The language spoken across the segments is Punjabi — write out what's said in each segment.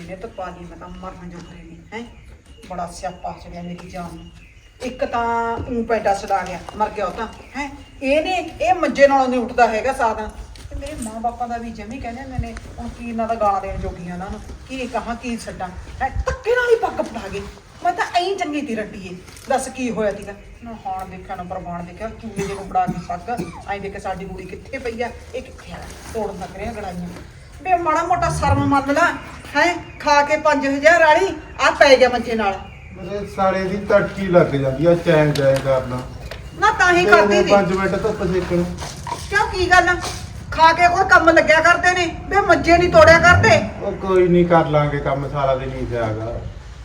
ਇਹਨੇ ਤਾਂ ਪਾ ਲਈ ਮੈਂ ਤਾਂ ਮਰਨ ਜੋਗਰੇ ਨਹੀਂ ਹੈ। ਬੜਾ ਸਿਆਪਾ ਚੜਿਆ ਮੇਰੀ ਜਾਨ ਨੂੰ। ਇੱਕ ਤਾਂ ਊਂ ਪੈਂਟਾ ਛਡਾ ਗਿਆ, ਮਰ ਗਿਆ ਉਹ ਤਾਂ, ਹੈ। ਇਹਨੇ ਇਹ ਮੰਜੇ ਨਾਲੋਂ ਨਹੀਂ ਉੱਠਦਾ ਹੈਗਾ ਸਾਧਨ ਤੇ ਮੇਰੇ ਮਾਂ ਬਾਪਾਂ ਦਾ ਵੀ ਜਮੀ ਕਹਿੰਦੇ ਹੁੰਦੇ ਨੇ, ਹੁਣ ਕੀ ਇਹਨਾਂ ਦਾ ਗਾਲਾਂ ਦੇਣ ਜੋਗੀਆਂ ਇਹਨਾਂ ਨੂੰ? ਕੀ ਕਹਾਂ, ਕੀ ਛੱਡਾਂ ਹੈ, ਧੱਕੇ ਨਾਲ ਹੀ ਪੱਗ ਪਟਾ ਗਏ। ਮੈਂ ਤਾਂ ਐਂ ਚੰਗੀ ਤੀ ਰੱਟੀਏ ਦੱਸ ਕੀ ਹੋਇਆ ਤੀਗਾ? ਨਾ ਹਾਣ ਦੇਖਿਆ, ਨਾ ਪ੍ਰਮਾਣ ਦੇਖਿਆ ਚੂਲੇ ਜਿਹਨੂੰ ਫੜਾ ਕੇ ਪੱਗ। ਐਂ ਦੇਖ ਸਾਡੀ ਕੁੜੀ ਕਿੱਥੇ ਪਈ ਆ? ਇਹ ਕਿੱਥੇ ਆ? ਤੋੜਨ ਲੱਗ ਰਿਹਾ ਗੜਾਈਆਂ। ਬੇ, ਮਾੜਾ ਮੋਟਾ ਸ਼ਰਮ ਮੰਨ ਲੈ। ਹੈ? ਖਾ ਕੇ 5000 ਵਾਲੀ ਆ ਪੈ ਗਿਆ ਮੰਜੇ ਨਾਲ। ਮੇਰੇ ਸਾਲੇ ਦੀ ਤੜਕੀ ਲੱਗ ਜਾਂਦੀ ਆ ਚੈਨ ਚੈਨ ਕਰਨਾ। ਨਾ ਤਾਂ ਹੀ ਕਰਦੀ ਸੀ। 5 ਮਿੰਟ ਧੁੱਪ ਸੇਕਣ। ਕਿਉਂ ਕੀ ਗੱਲ? ਖਾ ਕੇ ਕੋਈ ਕੰਮ ਲੱਗਿਆ ਕਰਦੇ ਨੇ? ਬੇ ਮੰਜੇ ਨਹੀਂ ਤੋੜਿਆ ਕਰਦੇ? ਉਹ ਕੋਈ ਨਹੀਂ ਕਰ ਲਾਂਗੇ ਕੰਮ ਸਾਰਾ ਦਿਨ ਹੀ ਪਿਆਗਾ